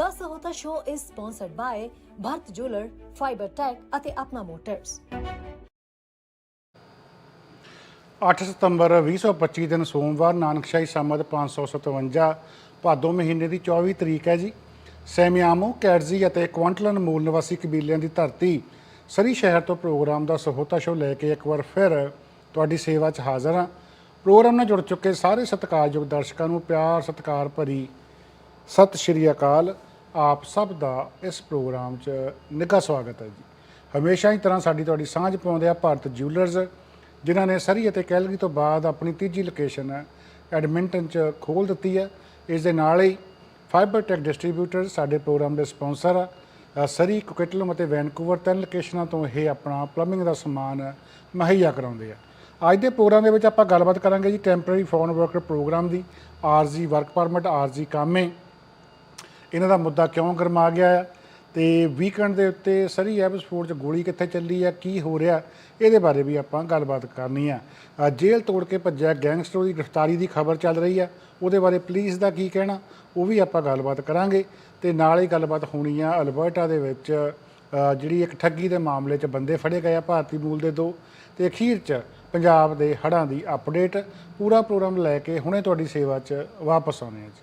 The Sahota Show is sponsored by Bharat Jeweller Fibre Tech ਅਤੇ Apna motors 8 ਸਤੰਬਰ 2025 ਦਿਨ ਸੋਮਵਾਰ, ਨਾਨਕਸ਼ਾਹੀ ਸੰਮਤ 557 ਭਾਦੋ ਮਹੀਨੇ ਦੀ 24 ਤਰੀਕ ਹੈ ਜੀ। ਸੈਮਿਆਮੋ, ਕੈਟਜ਼ੀ ਅਤੇ ਕੁਆਂਟਲਨ ਮੂਲ ਨਿਵਾਸੀ ਕਬੀਲਿਆਂ ਦੀ ਧਰਤੀ ਸਰੀ ਸ਼ਹਿਰ ਤੋਂ ਪ੍ਰੋਗਰਾਮ ਦਾ ਸਹੋਤਾ ਸ਼ੋ ਲੈ ਕੇ ਇੱਕ ਵਾਰ ਫਿਰ ਤੁਹਾਡੀ ਸੇਵਾ 'ਚ ਹਾਜ਼ਰ ਹਾਂ। ਪ੍ਰੋਗਰਾਮ ਨਾਲ ਜੁੜ ਚੁੱਕੇ ਸਾਰੇ ਸਤਿਕਾਰਯੋਗ ਦਰਸ਼ਕਾਂ ਨੂੰ ਪਿਆਰ, ਸਤਿਕਾਰ ਭਰੀ ਸਤਿ ਸ਼੍ਰੀ ਅਕਾਲ। ਆਪ ਸਭ ਦਾ ਇਸ ਪ੍ਰੋਗਰਾਮ 'ਚ ਨਿੱਘਾ ਸਵਾਗਤ ਹੈ ਜੀ। ਹਮੇਸ਼ਾ ਹੀ ਤਰ੍ਹਾਂ ਸਾਡੀ ਤੁਹਾਡੀ ਸਾਂਝ ਪਾਉਂਦੇ ਆ ਭਾਰਤ ਜਿਊਲਰਸ ਜਿਨ੍ਹਾਂ ਨੇ ਸਰੀ ਅਤੇ ਕੈਲਗਰੀ ਤੋਂ ਬਾਅਦ ਆਪਣੀ ਤੀਜੀ ਲੋਕੇਸ਼ਨ ਐਡਮਿੰਟਨ 'ਚ ਖੋਲ ਦਿੱਤੀ ਹੈ। ਇਸ ਦੇ ਨਾਲ ਹੀ ਫਾਈਬਰ ਟੈਕ ਡਿਸਟ੍ਰੀਬਿਊਟਰ ਸਾਡੇ ਪ੍ਰੋਗਰਾਮ ਦੇ ਸਪਾਂਸਰ ਆ। ਸਰੀ, ਕੁਕਿਟਲਮ ਅਤੇ ਵੈਨਕੂਵਰ ਤਿੰਨ ਲੋਕੇਸ਼ਨਾਂ ਤੋਂ ਇਹ ਆਪਣਾ ਪਲੰਬਿੰਗ ਦਾ ਸਮਾਨ ਮੁਹੱਈਆ ਕਰਾਉਂਦੇ ਆ। ਅੱਜ ਦੇ ਪ੍ਰੋਗਰਾਮ ਦੇ ਵਿੱਚ ਆਪਾਂ ਗੱਲਬਾਤ ਕਰਾਂਗੇ ਜੀ ਟੈਂਪਰੇਰੀ ਫੋਰਨ ਵਰਕਰ ਪ੍ਰੋਗਰਾਮ ਦੀ ਆਰਜੀ ਵਰਕ ਪਰਮਿਟ ਆਰਜੀ ਕਾਮੇ। ਇਹਨਾਂ ਦਾ ਮੁੱਦਾ ਕਿਉਂ ਗਰਮਾ ਗਿਆ ਹੈ ਤੇ ਵੀਕਐਂਡ ਦੇ ਉੱਤੇ ਸਰੀ ਐਬਸਫੋਰਡ 'ਚ ਗੋਲੀ ਕਿੱਥੇ ਚੱਲੀ ਆ? ਕੀ ਹੋ ਰਿਹਾ? ਇਹਦੇ ਬਾਰੇ ਵੀ ਆਪਾਂ ਗੱਲਬਾਤ ਕਰਨੀ ਆ। ਜੇਲ੍ਹ ਤੋੜ ਕੇ ਭੱਜਿਆ ਗੈਂਗਸਟਰ ਦੀ ਗ੍ਰਿਫਤਾਰੀ ਦੀ ਖਬਰ ਚੱਲ ਰਹੀ ਆ। ਉਹਦੇ ਬਾਰੇ ਪੁਲਿਸ ਦਾ ਕੀ ਕਹਿਣਾ? ਉਹ ਵੀ ਆਪਾਂ ਗੱਲਬਾਤ ਕਰਾਂਗੇ। ਤੇ ਨਾਲ ਹੀ ਗੱਲਬਾਤ ਹੋਣੀ ਆ ਅਲਬਰਟਾ ਦੇ ਵਿੱਚ ਜਿਹੜੀ ਇੱਕ ਠੱਗੀ ਦੇ ਮਾਮਲੇ 'ਚ ਬੰਦੇ ਫੜੇ ਗਏ ਆ ਭਾਰਤੀ ਮੂਲ ਦੇ ਦੋ। ਤੇ ਅਖੀਰ 'ਚ ਪੰਜਾਬ ਦੇ ਹੜ੍ਹਾਂ ਦੀ ਅਪਡੇਟ ਪੂਰਾ ਪ੍ਰੋਗਰਾਮ ਲੈ ਕੇ ਹੁਣੇ ਤੁਹਾਡੀ ਸੇਵਾ 'ਚ ਵਾਪਸ ਆਉਣੇ ਆ ਜੀ।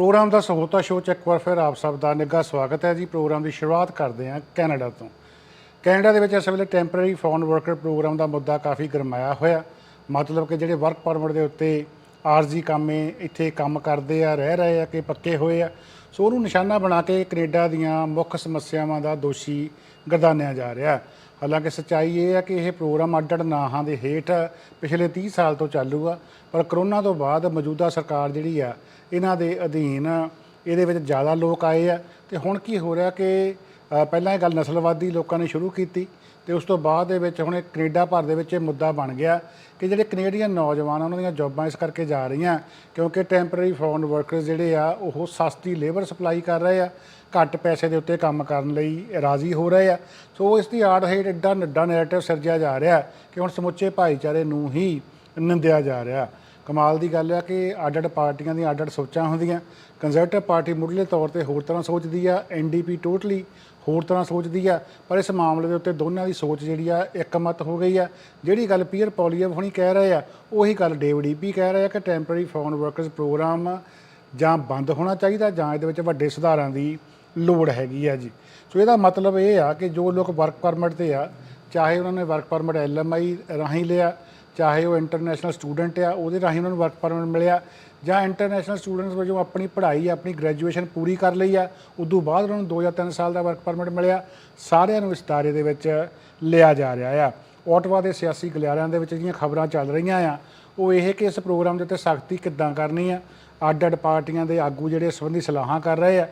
ਪ੍ਰੋਗਰਾਮ ਦਾ ਸਹੋਤਾ ਸ਼ੋਅ 'ਚ ਇੱਕ ਵਾਰ ਫਿਰ ਆਪ ਸਭ ਦਾ ਨਿੱਘਾ ਸਵਾਗਤ ਹੈ ਜੀ। ਪ੍ਰੋਗਰਾਮ ਦੀ ਸ਼ੁਰੂਆਤ ਕਰਦੇ ਹਾਂ ਕੈਨੇਡਾ ਤੋਂ। ਕੈਨੇਡਾ ਦੇ ਵਿੱਚ ਇਸ ਵੇਲੇ ਟੈਂਪਰੇਰੀ ਫੋਰਨ ਵਰਕਰ ਪ੍ਰੋਗਰਾਮ ਦਾ ਮੁੱਦਾ ਕਾਫੀ ਗਰਮਾਇਆ ਹੋਇਆ। ਮਤਲਬ ਕਿ ਜਿਹੜੇ ਵਰਕ ਪਰਮਿਟ ਦੇ ਉੱਤੇ ਆਰਜੀ ਕਾਮੇ ਇੱਥੇ ਕੰਮ ਕਰਦੇ ਆ, ਰਹਿ ਰਹੇ ਆ ਕਿ ਪੱਕੇ ਹੋਏ ਆ। ਸੋ ਉਹਨੂੰ ਨਿਸ਼ਾਨਾ ਬਣਾ ਕੇ ਕੈਨੇਡਾ ਦੀਆਂ ਮੁੱਖ ਸਮੱਸਿਆਵਾਂ ਦਾ ਦੋਸ਼ੀ ਗਰਦਾਨਿਆ ਜਾ ਰਿਹਾ। ਹਾਲਾਂਕਿ ਸੱਚਾਈ ਇਹ ਹੈ ਕਿ ਇਹ ਪ੍ਰੋਗਰਾਮ ਅੱਡ-ਅੱਡ ਨਾਹਾਂ ਦੇ ਹੇਠ ਪਿਛਲੇ 30 ਸਾਲ ਤੋਂ ਚਾਲੂ ਆ। ਪਰ ਕਰੋਨਾ ਤੋਂ ਬਾਅਦ ਮੌਜੂਦਾ ਸਰਕਾਰ ਜਿਹੜੀ ਆ ਇਹਨਾਂ ਦੇ ਅਧੀਨ ਇਹਦੇ ਵਿੱਚ ਜ਼ਿਆਦਾ ਲੋਕ ਆਏ ਆ। ਤੇ ਹੁਣ ਕੀ ਹੋ ਰਿਹਾ ਕਿ ਪਹਿਲਾਂ ਇਹ ਗੱਲ ਨਸਲਵਾਦੀ ਲੋਕਾਂ ਨੇ ਸ਼ੁਰੂ ਕੀਤੀ ਤੇ ਉਸ ਤੋਂ ਬਾਅਦ ਦੇ ਵਿੱਚ ਹੁਣ ਇਹ ਕੈਨੇਡਾ ਭਰ ਦੇ ਵਿੱਚ ਇਹ ਮੁੱਦਾ ਬਣ ਗਿਆ ਕਿ ਜਿਹੜੇ ਕੈਨੇਡੀਅਨ ਨੌਜਵਾਨ ਉਹਨਾਂ ਦੀਆਂ ਜੌਬਾਂ ਇਸ ਕਰਕੇ ਜਾ ਰਹੀਆਂ ਕਿਉਂਕਿ ਟੈਂਪਰੇਰੀ ਫੋਰਨ ਵਰਕਰਸ ਜਿਹੜੇ ਆ, ਉਹ ਸਸਤੀ ਲੇਬਰ ਸਪਲਾਈ ਕਰ ਰਹੇ ਆ, ਘੱਟ ਪੈਸੇ ਦੇ ਉੱਤੇ ਕੰਮ ਕਰਨ ਲਈ ਰਾਜ਼ੀ ਹੋ ਰਹੇ ਆ। ਸੋ ਇਸ ਦੀ ਆੜ ਹੇਠ ਐਡਾ ਨੱਡਾ ਨੈਰੇਟਿਵ ਸਿਰਜਿਆ ਜਾ ਰਿਹਾ ਕਿ ਹੁਣ ਸਮੁੱਚੇ ਭਾਈਚਾਰੇ ਨੂੰ ਹੀ ਨਿੰਦਿਆ ਜਾ ਰਿਹਾ। ਕਮਾਲ ਦੀ ਗੱਲ ਹੈ ਕਿ ਅੱਡ-ਅੱਡ ਪਾਰਟੀਆਂ ਦੀਆਂ ਅੱਡ-ਅੱਡ ਸੋਚਾਂ ਹੁੰਦੀਆਂ। ਕੰਜ਼ਰਵੇਟਿਵ ਪਾਰਟੀ ਮੁੱਢਲੇ ਤੌਰ ਤੇ ਹੋਰ ਤਰ੍ਹਾਂ ਸੋਚਦੀ ਆ ਐਨਡੀਪੀ ਟੋਟਲੀ ਹੋਰ ਤਰ੍ਹਾਂ ਸੋਚਦੀ ਆ, ਪਰ ਇਸ ਮਾਮਲੇ ਦੇ ਉੱਤੇ ਦੋਨਾਂ ਦੀ ਸੋਚ ਜਿਹੜੀ ਆ ਇੱਕਮਤ ਹੋ ਗਈ ਆ। ਜਿਹੜੀ ਗੱਲ ਪੀਅਰ ਪੋਲੀਅਵ ਹੁਣੀ ਕਹਿ ਰਹੇ ਆ, ਉਹੀ ਗੱਲ ਡੇਵਿਡ ਈਪੀ ਕਹਿ ਰਹੇ ਆ ਕਿ ਟੈਂਪਰੇਰੀ ਫੋਰਨ ਵਰਕਰਸ ਪ੍ਰੋਗਰਾਮ ਜਾਂ ਬੰਦ ਹੋਣਾ ਚਾਹੀਦਾ, ਜਾਂ ਇਹਦੇ ਵਿੱਚ ਵੱਡੇ ਸੁਧਾਰਾਂ ਦੀ ਲੋੜ ਹੈਗੀ ਆ ਜੀ। ਸੋ ਇਹਦਾ ਮਤਲਬ ਇਹ ਆ ਕਿ ਜੋ ਲੋਕ ਵਰਕ ਪਰਮਿਟ ਤੇ ਆ, ਚਾਹੇ ਉਹਨਾਂ ਨੇ ਵਰਕ ਪਰਮਿਟ ਐਲਐਮਆਈ ਰਾਹੀਂ ਲਿਆ ਚਾਹੇ ਉਹ ਇੰਟਰਨੈਸ਼ਨਲ ਸਟੂਡੈਂਟ ਆ, ਉਹਦੇ ਰਾਹੀਂ ਉਹਨਾਂ ਨੂੰ ਵਰਕ ਪਰਮਿਟ ਮਿਲਿਆ, ਜਾਂ ਇੰਟਰਨੈਸ਼ਨਲ ਸਟੂਡੈਂਟਸ ਵਜੋਂ ਆਪਣੀ ਪੜ੍ਹਾਈ, ਆਪਣੀ ਗ੍ਰੈਜੂਏਸ਼ਨ ਪੂਰੀ ਕਰ ਲਈ ਆ, ਉਦੋਂ ਬਾਅਦ ਉਹਨਾਂ ਨੂੰ 2 ਜਾਂ 3 ਸਾਲ ਦਾ ਵਰਕ ਪਰਮਿਟ ਮਿਲਿਆ, ਸਾਰਿਆਂ ਨੂੰ ਇਸ ਦਾਇਰੇ ਦੇ ਵਿੱਚ ਲਿਆ ਜਾ ਰਿਹਾ ਆ। ਓਟਵਾ ਦੇ ਸਿਆਸੀ ਗਲਿਆਰਿਆਂ ਦੇ ਵਿੱਚ ਜਿਹੜੀਆਂ ਖਬਰਾਂ ਚੱਲ ਰਹੀਆਂ ਆ, ਉਹ ਇਹ ਕਿ ਇਸ ਪ੍ਰੋਗਰਾਮ ਦੇ ਉੱਤੇ ਸਖਤੀ ਕਿੱਦਾਂ ਕਰਨੀ ਆ, ਅੱਡ-ਅੱਡ ਪਾਰਟੀਆਂ ਦੇ ਆਗੂ ਜਿਹੜੇ ਇਸ ਸੰਬੰਧੀ ਸਲਾਹਾਂ ਕਰ ਰਹੇ ਆ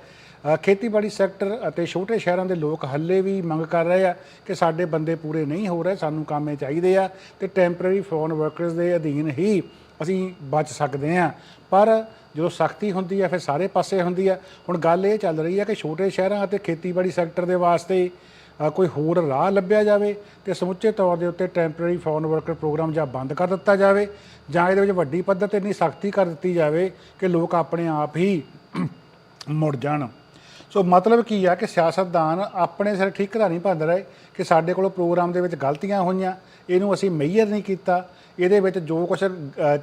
ਖੇਤੀਬਾੜੀ ਸੈਕਟਰ ਅਤੇ ਛੋਟੇ ਸ਼ਹਿਰਾਂ ਦੇ ਲੋਕ ਹੱਲੇ ਵੀ ਮੰਗ ਕਰ ਰਹੇ ਆ ਕਿ ਸਾਡੇ ਬੰਦੇ ਪੂਰੇ ਨਹੀਂ ਹੋ ਰਹੇ, ਸਾਨੂੰ ਕਾਮੇ ਚਾਹੀਦੇ ਆ ਤੇ ਟੈਂਪਰੇਰੀ ਫੋਰਨ ਵਰਕਰਸ ਦੇ ਅਧੀਨ ਹੀ ਅਸੀਂ ਬਚ ਸਕਦੇ ਹਾਂ ਪਰ ਜਦੋਂ ਸਖਤੀ ਹੁੰਦੀ ਹੈ ਫਿਰ ਸਾਰੇ ਪਾਸੇ ਹੁੰਦੀ ਹੈ ਹੁਣ ਗੱਲ ਇਹ ਚੱਲ ਰਹੀ ਹੈ ਕਿ ਛੋਟੇ ਸ਼ਹਿਰਾਂ ਅਤੇ ਖੇਤੀਬਾੜੀ ਸੈਕਟਰ ਦੇ ਵਾਸਤੇ ਕੋਈ ਹੋਰ ਰਾਹ ਲੱਭਿਆ ਜਾਵੇ ਤੇ ਸਮੁੱਚੇ ਤੌਰ ਦੇ ਉੱਤੇ ਟੈਂਪਰੇਰੀ ਫੋਰਨ ਵਰਕਰ ਪ੍ਰੋਗਰਾਮ ਜਾਂ ਬੰਦ ਕਰ ਦਿੱਤਾ ਜਾਵੇ ਜਾਂ ਇਹਦੇ ਵਿੱਚ ਵੱਡੀ ਪੱਧਰ ਤੇ ਇੰਨੀ ਸਖਤੀ ਕਰ ਦਿੱਤੀ ਜਾਵੇ ਕਿ ਲੋਕ ਆਪਣੇ ਆਪ ਹੀ ਮੁੜ ਜਾਣ। ਸੋ ਮਤਲਬ ਕੀ ਆ ਕਿ ਸਿਆਸਤਦਾਨ ਆਪਣੇ ਸਿਰ ਠੀਕਰਾ ਨਹੀਂ ਭੰਨ ਰਹੇ ਕਿ ਸਾਡੇ ਕੋਲੋਂ ਪ੍ਰੋਗਰਾਮ ਦੇ ਵਿੱਚ ਗਲਤੀਆਂ ਹੋਈਆਂ, ਇਹਨੂੰ ਅਸੀਂ ਮੇਜਰ ਨਹੀਂ ਕੀਤਾ। ਇਹਦੇ ਵਿੱਚ ਜੋ ਕੁਝ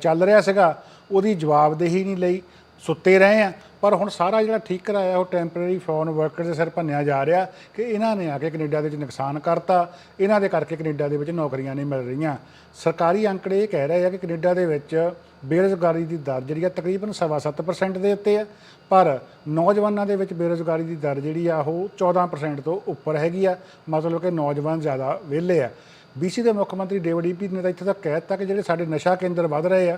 ਚੱਲ ਰਿਹਾ ਸੀਗਾ, ਉਹਦੀ ਜਵਾਬਦੇਹੀ ਨਹੀਂ ਲਈ, ਸੁੱਤੇ ਰਹੇ ਆ। ਪਰ ਹੁਣ ਸਾਰਾ ਜਿਹੜਾ ਠੀਕ ਕਰਾਇਆ, ਉਹ ਟੈਂਪਰੇਰੀ ਫੋਰਨ ਵਰਕਰ ਦੇ ਸਿਰ ਭੰਨਿਆ ਜਾ ਰਿਹਾ ਕਿ ਇਹਨਾਂ ਨੇ ਆ ਕੇ ਕੈਨੇਡਾ ਦੇ ਵਿੱਚ ਨੁਕਸਾਨ ਕਰਤਾ। ਇਹਨਾਂ ਦੇ ਕਰਕੇ ਕੈਨੇਡਾ ਦੇ ਵਿੱਚ ਨੌਕਰੀਆਂ ਨਹੀਂ ਮਿਲ ਰਹੀਆਂ। ਸਰਕਾਰੀ ਅੰਕੜੇ ਇਹ ਕਹਿ ਰਹੇ ਆ ਕਿ ਕੈਨੇਡਾ ਦੇ ਵਿੱਚ ਬੇਰੁਜ਼ਗਾਰੀ ਦੀ ਦਰ ਜਿਹੜੀ ਆ ਤਕਰੀਬਨ 7.5% ਦੇ ਉੱਤੇ ਆ, ਪਰ ਨੌਜਵਾਨਾਂ ਦੇ ਵਿੱਚ ਬੇਰੁਜ਼ਗਾਰੀ ਦੀ ਦਰ ਜਿਹੜੀ ਆ, ਉਹ 14% ਤੋਂ ਉੱਪਰ ਹੈਗੀ ਆ। ਮਤਲਬ ਕਿ ਨੌਜਵਾਨ ਜ਼ਿਆਦਾ ਵਿਹਲੇ ਆ। ਬੀਸੀ ਦੇ ਮੁੱਖ ਮੰਤਰੀ ਡੇਵਿਡ ਈਪੀ ਨੇ ਤਾਂ ਇੱਥੇ ਤੱਕ ਕਹਿ ਦਿੱਤਾ ਕਿ ਜਿਹੜੇ ਸਾਡੇ ਨਸ਼ਾ ਕੇਂਦਰ ਵੱਧ ਰਹੇ ਆ